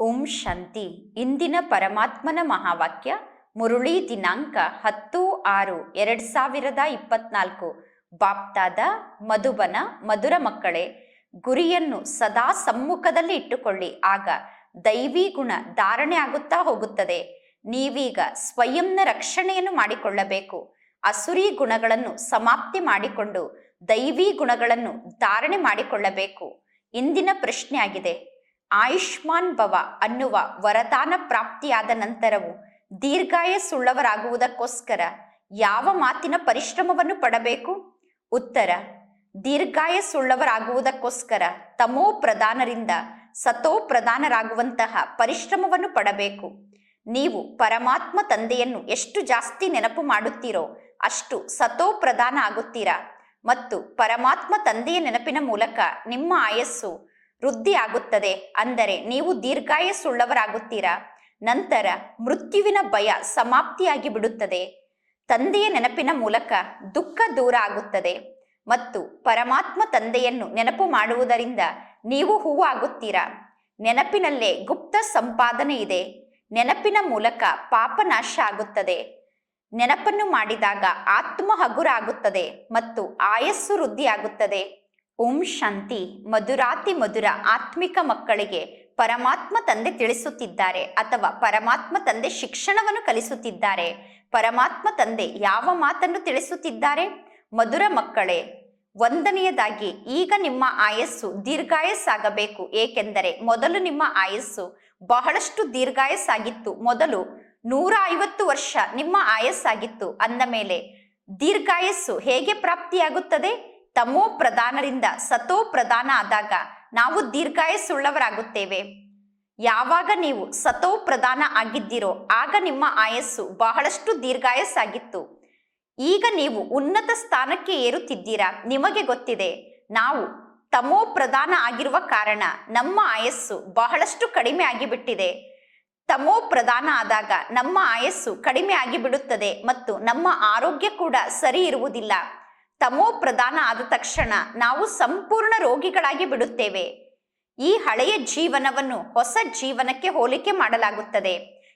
ಓಂ ಶಾಂತಿ. ಇಂದಿನ ಪರಮಾತ್ಮನ ಮಹಾವಾಕ್ಯ, ಮುರುಳಿ ದಿನಾಂಕ ಹತ್ತು ಆರು ಎರಡ್ ಸಾವಿರದ ಇಪ್ಪತ್ನಾಲ್ಕು. ಬಾಪ್ತಾದ, ಮಧುಬನ, ಮಧುರ ಮಕ್ಕಳೇ, ಗುರಿಯನ್ನು ಸದಾ ಸಮ್ಮುಖದಲ್ಲಿ ಇಟ್ಟುಕೊಳ್ಳಿ. ಆಗ ದೈವಿ ಗುಣ ಧಾರಣೆ ಆಗುತ್ತಾ ಹೋಗುತ್ತದೆ. ನೀವೀಗ ಸ್ವಯಂನ ರಕ್ಷಣೆಯನ್ನು ಮಾಡಿಕೊಳ್ಳಬೇಕು. ಅಸುರಿ ಗುಣಗಳನ್ನು ಸಮಾಪ್ತಿ ಮಾಡಿಕೊಂಡು ದೈವಿ ಗುಣಗಳನ್ನು ಧಾರಣೆ ಮಾಡಿಕೊಳ್ಳಬೇಕು. ಇಂದಿನ ಪ್ರಶ್ನೆ ಆಗಿದೆ ಆಯುಷ್ಮಾನ್ ಭವ ಅನ್ನುವ ವರದಾನ ಪ್ರಾಪ್ತಿಯಾದ ನಂತರವೂ ದೀರ್ಘಾಯಸ್ಸುಳ್ಳವರಾಗುವುದಕ್ಕೋಸ್ಕರ ಯಾವ ಮಾತಿನ ಪರಿಶ್ರಮವನ್ನು ಪಡಬೇಕು? ಉತ್ತರ, ದೀರ್ಘಾಯಸ್ಸುಳ್ಳವರಾಗುವುದಕ್ಕೋಸ್ಕರ ತಮೋ ಪ್ರಧಾನರಿಂದ ಸತೋ ಪ್ರಧಾನರಾಗುವಂತಹ ಪರಿಶ್ರಮವನ್ನು ಪಡಬೇಕು. ನೀವು ಪರಮಾತ್ಮ ತಂದೆಯನ್ನು ಎಷ್ಟು ಜಾಸ್ತಿ ನೆನಪು ಮಾಡುತ್ತೀರೋ ಅಷ್ಟು ಸತೋ ಪ್ರಧಾನ ಆಗುತ್ತೀರಾ. ಮತ್ತು ಪರಮಾತ್ಮ ತಂದೆಯ ನೆನಪಿನ ಮೂಲಕ ನಿಮ್ಮ ಆಯಸ್ಸು ವೃದ್ಧಿ ಆಗುತ್ತದೆ ಅಂದರೆ ನೀವು ದೀರ್ಘಾಯಸ್ಸುಳ್ಳವರಾಗುತ್ತೀರಾ? ನಂತರ ಮೃತ್ಯುವಿನ ಭಯ ಸಮಾಪ್ತಿಯಾಗಿ ಬಿಡುತ್ತದೆ. ತಂದೆಯ ನೆನಪಿನ ಮೂಲಕ ದುಃಖ ದೂರ ಆಗುತ್ತದೆ. ಮತ್ತು ಪರಮಾತ್ಮ ತಂದೆಯನ್ನು ನೆನಪು ಮಾಡುವುದರಿಂದ ನೀವು ಹೂವು ಆಗುತ್ತೀರಾ ನೆನಪಿನಲ್ಲೇ ಗುಪ್ತ ಸಂಪಾದನೆ ಇದೆ. ನೆನಪಿನ ಮೂಲಕ ಪಾಪ ನಾಶ ಆಗುತ್ತದೆ. ನೆನಪನ್ನು ಮಾಡಿದಾಗ ಆತ್ಮ ಹಗುರ ಆಗುತ್ತದೆ ಮತ್ತು ಆಯಸ್ಸು ವೃದ್ಧಿ ಆಗುತ್ತದೆ ಓಂ ಶಾಂತಿ ಮಧುರಾತಿ ಮಧುರ ಆತ್ಮಿಕ ಮಕ್ಕಳಿಗೆ ಪರಮಾತ್ಮ ತಂದೆ ತಿಳಿಸುತ್ತಿದ್ದಾರೆ ಅಥವಾ ಪರಮಾತ್ಮ ತಂದೆ ಶಿಕ್ಷಣವನ್ನು ಕಲಿಸುತ್ತಿದ್ದಾರೆ. ಪರಮಾತ್ಮ ತಂದೆ ಯಾವ ಮಾತನ್ನು ತಿಳಿಸುತ್ತಿದ್ದಾರೆ? ಮಧುರ ಮಕ್ಕಳೇ, ಒಂದನೆಯದಾಗಿ ಈಗ ನಿಮ್ಮ ಆಯಸ್ಸು ದೀರ್ಘಾಯಸ್ಸಾಗಬೇಕು. ಏಕೆಂದರೆ ಮೊದಲು ನಿಮ್ಮ ಆಯಸ್ಸು ಬಹಳಷ್ಟು ದೀರ್ಘಾಯಸ್ಸಾಗಿತ್ತು. ಮೊದಲು ನೂರ ಐವತ್ತು ವರ್ಷ ನಿಮ್ಮ ಆಯಸ್ಸಾಗಿತ್ತು. ಅಂದ ಮೇಲೆ ದೀರ್ಘಾಯಸ್ಸು ಹೇಗೆ ಪ್ರಾಪ್ತಿಯಾಗುತ್ತದೆ? ತಮೋ ಪ್ರಧಾನರಿಂದ ಸತೋ ಪ್ರಧಾನ ಆದಾಗ ನಾವು ದೀರ್ಘಾಯಸ್ಸುಳ್ಳವರಾಗುತ್ತೇವೆ. ಯಾವಾಗ ನೀವು ಸತೋ ಪ್ರಧಾನ ಆಗಿದ್ದೀರೋ ಆಗ ನಿಮ್ಮ ಆಯಸ್ಸು ಬಹಳಷ್ಟು ದೀರ್ಘಾಯಸ್ಸಾಗಿತ್ತು. ಈಗ ನೀವು ಉನ್ನತ ಸ್ಥಾನಕ್ಕೆ ಏರುತ್ತಿದ್ದೀರಾ ನಿಮಗೆ ಗೊತ್ತಿದೆ. ನಾವು ತಮೋ ಪ್ರಧಾನ ಆಗಿರುವ ಕಾರಣ ನಮ್ಮ ಆಯಸ್ಸು ಬಹಳಷ್ಟು ಕಡಿಮೆ ಆಗಿಬಿಟ್ಟಿದೆ. ತಮೋ ಪ್ರಧಾನ ಆದಾಗ ನಮ್ಮ ಆಯಸ್ಸು ಕಡಿಮೆ ಆಗಿಬಿಡುತ್ತದೆ ಮತ್ತು ನಮ್ಮ ಆರೋಗ್ಯ ಕೂಡ ಸರಿ ಇರುವುದಿಲ್ಲ. ತಮೋ ಪ್ರಧಾನ ಆದ ತಕ್ಷಣ ನಾವು ಸಂಪೂರ್ಣ ರೋಗಿಗಳಾಗಿ ಬಿಡುತ್ತೇವೆ. ಈ ಹಳೆಯ ಜೀವನವನ್ನು ಹೊಸ ಜೀವನಕ್ಕೆ ಹೋಲಿಕೆ ಮಾಡಲಾಗುತ್ತದೆ.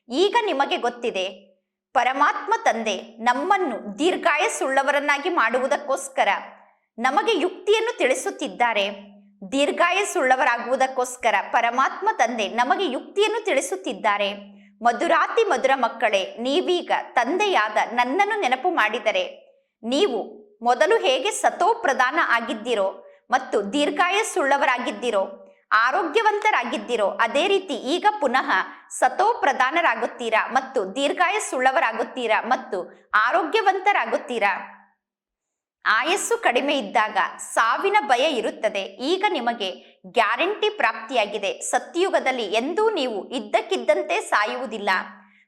ಈಗ ನಿಮಗೆ ಗೊತ್ತಿದೆ. ಪರಮಾತ್ಮ ತಂದೆ ನಮ್ಮನ್ನು ದೀರ್ಘಾಯಸ್ಸುಳ್ಳವರನ್ನಾಗಿ ಮಾಡುವುದಕ್ಕೋಸ್ಕರ ನಮಗೆ ಯುಕ್ತಿಯನ್ನು ತಿಳಿಸುತ್ತಿದ್ದಾರೆ. ದೀರ್ಘಾಯಸ್ಸುಳ್ಳವರಾಗುವುದಕ್ಕೋಸ್ಕರ ಪರಮಾತ್ಮ ತಂದೆ ನಮಗೆ ಯುಕ್ತಿಯನ್ನು ತಿಳಿಸುತ್ತಿದ್ದಾರೆ. ಮಧುರಾತಿ ಮಧುರ ಮಕ್ಕಳೇ, ನೀವೀಗ ತಂದೆಯಾದ ನನ್ನನ್ನು ನೆನಪು ಮಾಡಿದರೆ, ನೀವು ಮೊದಲು ಹೇಗೆ ಸತೋ ಪ್ರಧಾನ ಆಗಿದ್ದೀರೋ ಮತ್ತು ದೀರ್ಘಾಯಸ್ಸುಳ್ಳವರಾಗಿದ್ದೀರೋ, ಆರೋಗ್ಯವಂತರಾಗಿದ್ದೀರೋ, ಅದೇ ರೀತಿ ಈಗ ಪುನಃ ಸತೋ ಪ್ರಧಾನರಾಗುತ್ತೀರಾ ಮತ್ತು ದೀರ್ಘಾಯಸ್ಸುಳ್ಳವರಾಗುತ್ತೀರಾ ಮತ್ತು ಆರೋಗ್ಯವಂತರಾಗುತ್ತೀರಾ? ಆಯಸ್ಸು ಕಡಿಮೆ ಇದ್ದಾಗ ಸಾವಿನ ಭಯ ಇರುತ್ತದೆ. ಈಗ ನಿಮಗೆ ಗ್ಯಾರಂಟಿ ಪ್ರಾಪ್ತಿಯಾಗಿದೆ. ಸತ್ಯುಗದಲ್ಲಿ ಎಂದೂ ನೀವು ಇದ್ದಕ್ಕಿದ್ದಂತೆ ಸಾಯುವುದಿಲ್ಲ.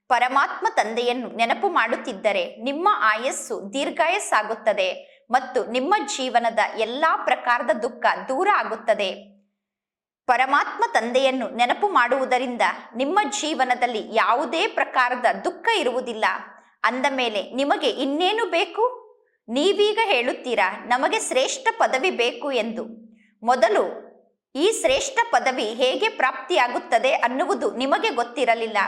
ಪರಮಾತ್ಮ ತಂದೆಯನ್ನು ನೆನಪು ಮಾಡುತ್ತಿದ್ದರೆ ನಿಮ್ಮ ಆಯಸ್ಸು ದೀರ್ಘಾಯಸ್ಸಾಗುತ್ತದೆ ಮತ್ತು ನಿಮ್ಮ ಜೀವನದ ಎಲ್ಲಾ ಪ್ರಕಾರದ ದುಃಖ ದೂರ ಆಗುತ್ತದೆ. ಪರಮಾತ್ಮ ತಂದೆಯನ್ನು ನೆನಪು ಮಾಡುವುದರಿಂದ ನಿಮ್ಮ ಜೀವನದಲ್ಲಿ ಯಾವುದೇ ಪ್ರಕಾರದ ದುಃಖ ಇರುವುದಿಲ್ಲ. ಅಂದ ಮೇಲೆ ನಿಮಗೆ ಇನ್ನೇನು ಬೇಕು? ನೀವೀಗ ಹೇಳುತ್ತೀರಾ, ನಮಗೆ ಶ್ರೇಷ್ಠ ಪದವಿ ಬೇಕು ಎಂದು. ಮೊದಲು ಈ ಶ್ರೇಷ್ಠ ಪದವಿ ಹೇಗೆ ಪ್ರಾಪ್ತಿಯಾಗುತ್ತದೆ ಅನ್ನುವುದು ನಿಮಗೆ ಗೊತ್ತಿರಲಿಲ್ಲ.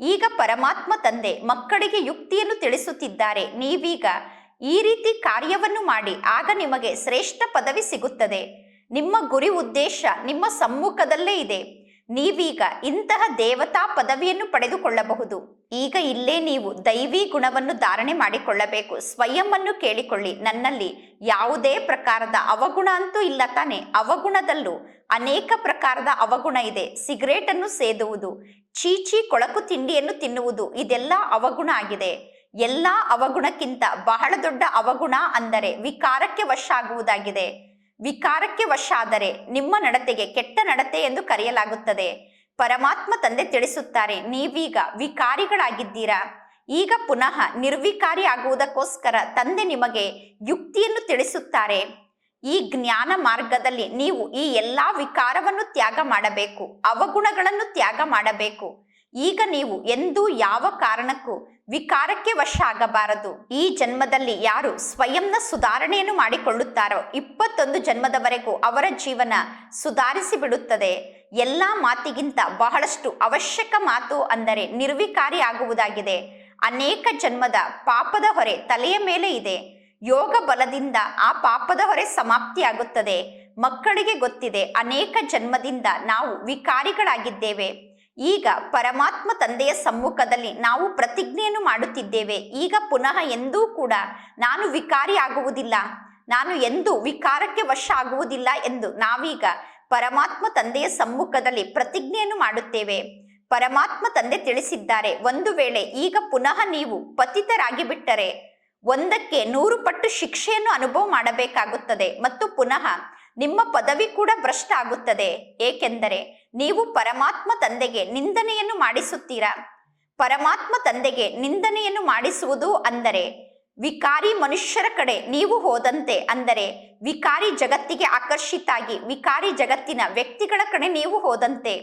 ಈಗ ಪರಮಾತ್ಮ ತಂದೆ ಮಕ್ಕಳಿಗೆ ಯುಕ್ತಿಯನ್ನು ತಿಳಿಸುತ್ತಿದ್ದಾರೆ. ನೀವೀಗ ಈ ರೀತಿ ಕಾರ್ಯವನ್ನು ಮಾಡಿ ಆಗ ನಿಮಗೆ ಶ್ರೇಷ್ಠ ಪದವಿ ಸಿಗುತ್ತದೆ. ನಿಮ್ಮ ಗುರಿ ಉದ್ದೇಶ ನಿಮ್ಮ ಸಮ್ಮುಖದಲ್ಲೇ ಇದೆ. ನೀವೀಗ ಇಂತಹ ದೇವತಾ ಪದವಿಯನ್ನು ಪಡೆದುಕೊಳ್ಳಬಹುದು. ಈಗ ಇಲ್ಲೇ ನೀವು ದೈವಿ ಗುಣವನ್ನು ಧಾರಣೆ ಮಾಡಿಕೊಳ್ಳಬೇಕು. ಸ್ವಯಂವನ್ನು ಕೇಳಿಕೊಳ್ಳಿ. ನನ್ನಲ್ಲಿ ಯಾವುದೇ ಪ್ರಕಾರದ ಅವಗುಣ ಅಂತೂ ಇಲ್ಲ ತಾನೆ. ಅವಗುಣದಲ್ಲೂ ಅನೇಕ ಪ್ರಕಾರದ ಅವಗುಣ ಇದೆ. ಸಿಗರೇಟ್ ಅನ್ನು ಸೇದುವುದು, ಚೀಚಿ ಕೊಳಕು ತಿಂಡಿಯನ್ನು ತಿನ್ನುವುದು, ಇದೆಲ್ಲ ಅವಗುಣ ಆಗಿದೆ. ಎಲ್ಲಾ ಅವಗುಣಕ್ಕಿಂತ ಬಹಳ ದೊಡ್ಡ ಅವಗುಣ ಅಂದರೆ ವಿಕಾರಕ್ಕೆ ವಶ ಆಗುವುದಾಗಿದೆ ವಿಕಾರಕ್ಕೆ ವಶಾದರೆ ನಿಮ್ಮ ನಡತೆಗೆ ಕೆಟ್ಟ ನಡತೆ ಎಂದು ಕರೆಯಲಾಗುತ್ತದೆ. ಪರಮಾತ್ಮ ತಂದೆ ತಿಳಿಸುತ್ತಾರೆ, ನೀವೀಗ ವಿಕಾರಿಗಳಾಗಿದ್ದೀರಾ? ಈಗ ಪುನಃ ನಿರ್ವಿಕಾರಿ ಆಗುವುದಕ್ಕೋಸ್ಕರ ತಂದೆ ನಿಮಗೆ ಯುಕ್ತಿಯನ್ನು ತಿಳಿಸುತ್ತಾರೆ. ಈ ಜ್ಞಾನ ಮಾರ್ಗದಲ್ಲಿ ನೀವು ಈ ಎಲ್ಲಾ ವಿಕಾರವನ್ನು ತ್ಯಾಗ ಮಾಡಬೇಕು, ಅವಗುಣಗಳನ್ನು ತ್ಯಾಗ ಮಾಡಬೇಕು. ಈಗ ನೀವು ಎಂದೂ ಯಾವ ಕಾರಣಕ್ಕೂ ವಿಕಾರಕ್ಕೆ ವಶ ಆಗಬಾರದು ಈ ಜನ್ಮದಲ್ಲಿ ಯಾರು ಸ್ವಯಂನ ಸುಧಾರಣೆಯನ್ನು ಮಾಡಿಕೊಳ್ಳುತ್ತಾರೋ ಇಪ್ಪತ್ತೊಂದು ಜನ್ಮದವರೆಗೂ ಅವರ ಜೀವನ ಸುಧಾರಿಸಿ ಬಿಡುತ್ತದೆ ಎಲ್ಲ ಮಾತಿಗಿಂತ ಬಹಳಷ್ಟು ಅವಶ್ಯಕ ಮಾತು ಅಂದರೆ ನಿರ್ವಿಕಾರಿ ಆಗುವುದಾಗಿದೆ. ಅನೇಕ ಜನ್ಮದ ಪಾಪದ ಹೊರೆ ತಲೆಯ ಮೇಲೆ ಇದೆ. ಯೋಗ ಬಲದಿಂದ ಆ ಪಾಪದ ಹೊರೆ ಸಮಾಪ್ತಿಯಾಗುತ್ತದೆ. ಮಕ್ಕಳಿಗೆ ಗೊತ್ತಿದೆ ಅನೇಕ ಜನ್ಮದಿಂದ ನಾವು ವಿಕಾರಿಗಳಾಗಿದ್ದೇವೆ. ಈಗ ಪರಮಾತ್ಮ ತಂದೆಯ ಸಮ್ಮುಖದಲ್ಲಿ ನಾವು ಪ್ರತಿಜ್ಞೆಯನ್ನು ಮಾಡುತ್ತಿದ್ದೇವೆ. ಈಗ ಪುನಃ ಎಂದೂ ಕೂಡ ನಾನು ವಿಕಾರಿ ಆಗುವುದಿಲ್ಲ. ನಾನು ಎಂದೂ ವಿಕಾರಕ್ಕೆ ವಶ ಆಗುವುದಿಲ್ಲ ಎಂದು ನಾವೀಗ ಪರಮಾತ್ಮ ತಂದೆಯ ಸಮ್ಮುಖದಲ್ಲಿ ಪ್ರತಿಜ್ಞೆಯನ್ನು ಮಾಡುತ್ತೇವೆ. ಪರಮಾತ್ಮ ತಂದೆ ತಿಳಿಸಿದ್ದಾರೆ, ಒಂದು ವೇಳೆ ಈಗ ಪುನಃ ನೀವು ಪತಿತರಾಗಿ ಬಿಟ್ಟರೆ ಒಂದಕ್ಕೆ ನೂರು ಪಟ್ಟು ಶಿಕ್ಷೆಯನ್ನು ಅನುಭವ ಮಾಡಬೇಕಾಗುತ್ತದೆ ಮತ್ತು ಪುನಃ ನಿಮ್ಮ ಪದವಿ ಕೂಡ ಭ್ರಷ್ಟ ಆಗುತ್ತದೆ. ಏಕೆಂದರೆ ನೀವು ಪರಮಾತ್ಮ ತಂದೆಗೆ ನಿಂದನೆಯನ್ನು ಮಾಡಿಸುತ್ತೀರಾ? ಪರಮಾತ್ಮ ತಂದೆಗೆ ನಿಂದನೆಯನ್ನು ಮಾಡಿಸುವುದು ಅಂದರೆ, ವಿಕಾರಿ ಮನುಷ್ಯರ ಕಡೆ ನೀವು ಹೋದಂತೆ ಅಂದರೆ, ವಿಕಾರಿ ಜಗತ್ತಿಗೆ ಆಕರ್ಷಿತಾಗಿ ವಿಕಾರಿ ಜಗತ್ತಿನ ವ್ಯಕ್ತಿಗಳ ಕಡೆ ನೀವು ಹೋದಂತೆ.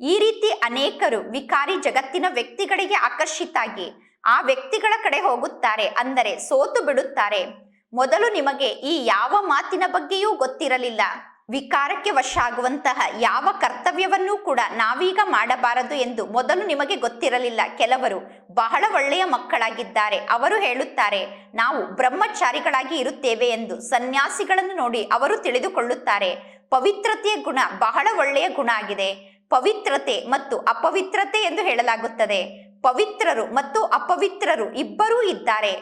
ಈ ರೀತಿ ಅನೇಕರು ವಿಕಾರಿ ಜಗತ್ತಿನ ವ್ಯಕ್ತಿಗಳಿಗೆ ಆಕರ್ಷಿತಾಗಿ ಆ ವ್ಯಕ್ತಿಗಳ ಕಡೆ ಹೋಗುತ್ತಾರೆ ಅಂದರೆ ಸೋತು ಬಿಡುತ್ತಾರೆ. ಮೊದಲು ನಿಮಗೆ ಈ ಯಾವ ಮಾತಿನ ಬಗ್ಗೆಯೂ ಗೊತ್ತಿರಲಿಲ್ಲ. ವಿಕಾರಕ್ಕೆ ವಶ ಆಗುವಂತಹ ಯಾವ ಕರ್ತವ್ಯವನ್ನೂ ಕೂಡ ನಾವೀಗ ಮಾಡಬಾರದು ಎಂದು ಮೊದಲು ನಿಮಗೆ ಗೊತ್ತಿರಲಿಲ್ಲ. ಕೆಲವರು ಬಹಳ ಒಳ್ಳೆಯ ಮಕ್ಕಳಾಗಿದ್ದಾರೆ. ಅವರು ಹೇಳುತ್ತಾರೆ, ನಾವು ಬ್ರಹ್ಮಚಾರಿಗಳಾಗಿ ಇರುತ್ತೇವೆ ಎಂದು ಸನ್ಯಾಸಿಗಳನ್ನು ನೋಡಿ ಅವರು ತಿಳಿದುಕೊಳ್ಳುತ್ತಾರೆ. ಪವಿತ್ರತೆಯ ಗುಣ ಬಹಳ ಒಳ್ಳೆಯ ಗುಣ ಆಗಿದೆ. ಪವಿತ್ರತೆ ಮತ್ತು ಅಪವಿತ್ರತೆ ಎಂದು ಹೇಳಲಾಗುತ್ತದೆ. ಪವಿತ್ರರು ಮತ್ತು ಅಪವಿತ್ರರು ಇಬ್ಬರೂ ಇದ್ದಾರೆ.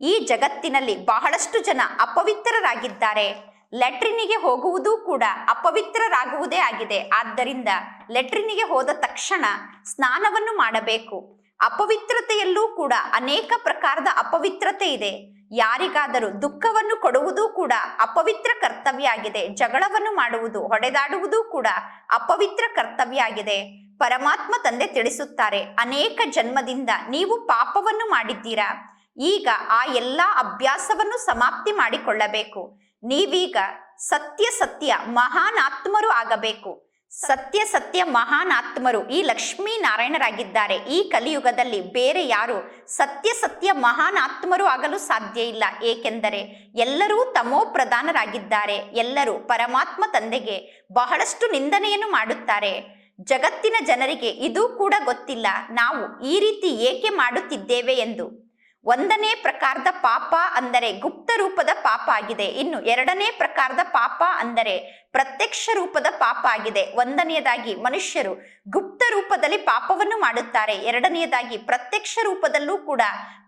ಈ ಜಗತ್ತಿನಲ್ಲಿ ಬಹಳಷ್ಟು ಜನ ಅಪವಿತ್ರರಾಗಿದ್ದಾರೆ. ಲೆಟ್ರಿನಿಗೆ ಹೋಗುವುದೂ ಕೂಡ ಅಪವಿತ್ರರಾಗುವುದೇ ಆಗಿದೆ. ಆದ್ದರಿಂದ ಲೆಟ್ರಿನಿಗೆ ಹೋದ ತಕ್ಷಣ ಸ್ನಾನವನ್ನು ಮಾಡಬೇಕು. ಅಪವಿತ್ರತೆಯಲ್ಲೂ ಕೂಡ ಅನೇಕ ಪ್ರಕಾರದ ಅಪವಿತ್ರತೆ ಇದೆ. ಯಾರಿಗಾದರೂ ದುಃಖವನ್ನು ಕೊಡುವುದೂ ಕೂಡ ಅಪವಿತ್ರ ಕರ್ತವ್ಯ ಆಗಿದೆ ಜಗಳವನ್ನು ಮಾಡುವುದು, ಹೊಡೆದಾಡುವುದೂ ಕೂಡ ಅಪವಿತ್ರ ಕರ್ತವ್ಯ ಆಗಿದೆ ಪರಮಾತ್ಮ ತಂದೆ ತಿಳಿಸುತ್ತಾರೆ, ಅನೇಕ ಜನ್ಮದಿಂದ ನೀವು ಪಾಪವನ್ನು ಮಾಡಿದ್ದೀರಾ? ಈಗ ಆ ಎಲ್ಲ ಅಭ್ಯಾಸವನ್ನು ಸಮಾಪ್ತಿ ಮಾಡಿಕೊಳ್ಳಬೇಕು. ನೀವೀಗ ಸತ್ಯ ಸತ್ಯ ಮಹಾನ್ ಆತ್ಮರು ಆಗಬೇಕು. ಸತ್ಯ ಸತ್ಯ ಮಹಾನ್ ಆತ್ಮರು ಈ ಲಕ್ಷ್ಮೀ ನಾರಾಯಣರಾಗಿದ್ದಾರೆ ಈ ಕಲಿಯುಗದಲ್ಲಿ ಬೇರೆ ಯಾರು ಸತ್ಯ ಸತ್ಯ ಮಹಾನ್ ಆತ್ಮರು ಆಗಲು ಸಾಧ್ಯ ಇಲ್ಲ. ಏಕೆಂದರೆ ಎಲ್ಲರೂ ತಮೋ ಪ್ರಧಾನರಾಗಿದ್ದಾರೆ. ಎಲ್ಲರೂ ಪರಮಾತ್ಮ ತಂದೆಗೆ ಬಹಳಷ್ಟು ನಿಂದನೆಯನ್ನು ಮಾಡುತ್ತಾರೆ. ಜಗತ್ತಿನ ಜನರಿಗೆ ಇದು ಕೂಡ ಗೊತ್ತಿಲ್ಲ. ನಾವು ಈ ರೀತಿ ಏಕೆ ಮಾಡುತ್ತಿದ್ದೇವೆ ಎಂದು ಒಂದನೇ ಪ್ರಕಾರದ ಪಾಪ ಅಂದರೆ ಗುಪ್ತ ರೂಪದ ಪಾಪ ಆಗಿದೆ. ಇನ್ನು ಎರಡನೇ ಪ್ರಕಾರದ ಪಾಪ ಅಂದರೆ ಪ್ರತ್ಯಕ್ಷ ರೂಪದ ಪಾಪ ಆಗಿದೆ. ಒಂದನೆಯದಾಗಿ ಮನುಷ್ಯರು ಗುಪ್ತ ರೂಪದಲ್ಲಿ ಪಾಪವನ್ನು ಮಾಡುತ್ತಾರೆ. ಎರಡನೆಯದಾಗಿ ಪ್ರತ್ಯಕ್ಷ ರೂಪದಲ್ಲೂ ಕೂಡ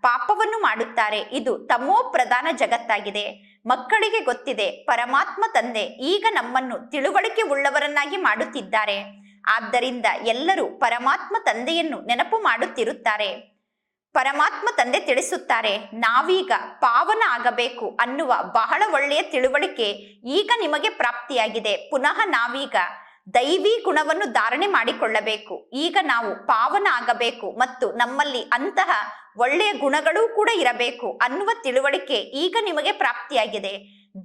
ಪಾಪವನ್ನು ಮಾಡುತ್ತಾರೆ. ಇದು ತಮೋ ಪ್ರಧಾನ ಜಗತ್ತಾಗಿದೆ. ಮಕ್ಕಳಿಗೆ ಗೊತ್ತಿದೆ, ಪರಮಾತ್ಮ ತಂದೆ ಈಗ ನಮ್ಮನ್ನು ತಿಳುವಳಿಕೆ ಉಳ್ಳವರನ್ನಾಗಿ ಮಾಡುತ್ತಿದ್ದಾರೆ. ಆದ್ದರಿಂದ ಎಲ್ಲರೂ ಪರಮಾತ್ಮ ತಂದೆಯನ್ನು ನೆನಪು ಮಾಡುತ್ತಿರುತ್ತಾರೆ. ಪರಮಾತ್ಮ ತಂದೆ ತಿಳಿಸುತ್ತಾರೆ, ನಾವೀಗ ಪಾವನ ಆಗಬೇಕು ಅನ್ನುವ ಬಹಳ ಒಳ್ಳೆಯ ತಿಳುವಳಿಕೆ ಈಗ ನಿಮಗೆ ಪ್ರಾಪ್ತಿಯಾಗಿದೆ. ಪುನಃ ನಾವೀಗ ದೈವಿ ಗುಣವನ್ನು ಧಾರಣೆ ಮಾಡಿಕೊಳ್ಳಬೇಕು. ಈಗ ನಾವು ಪಾವನ ಆಗಬೇಕು ಮತ್ತು ನಮ್ಮಲ್ಲಿ ಅಂತಹ ಒಳ್ಳೆಯ ಗುಣಗಳೂ ಕೂಡ ಇರಬೇಕು ಅನ್ನುವ ತಿಳುವಳಿಕೆ ಈಗ ನಿಮಗೆ ಪ್ರಾಪ್ತಿಯಾಗಿದೆ.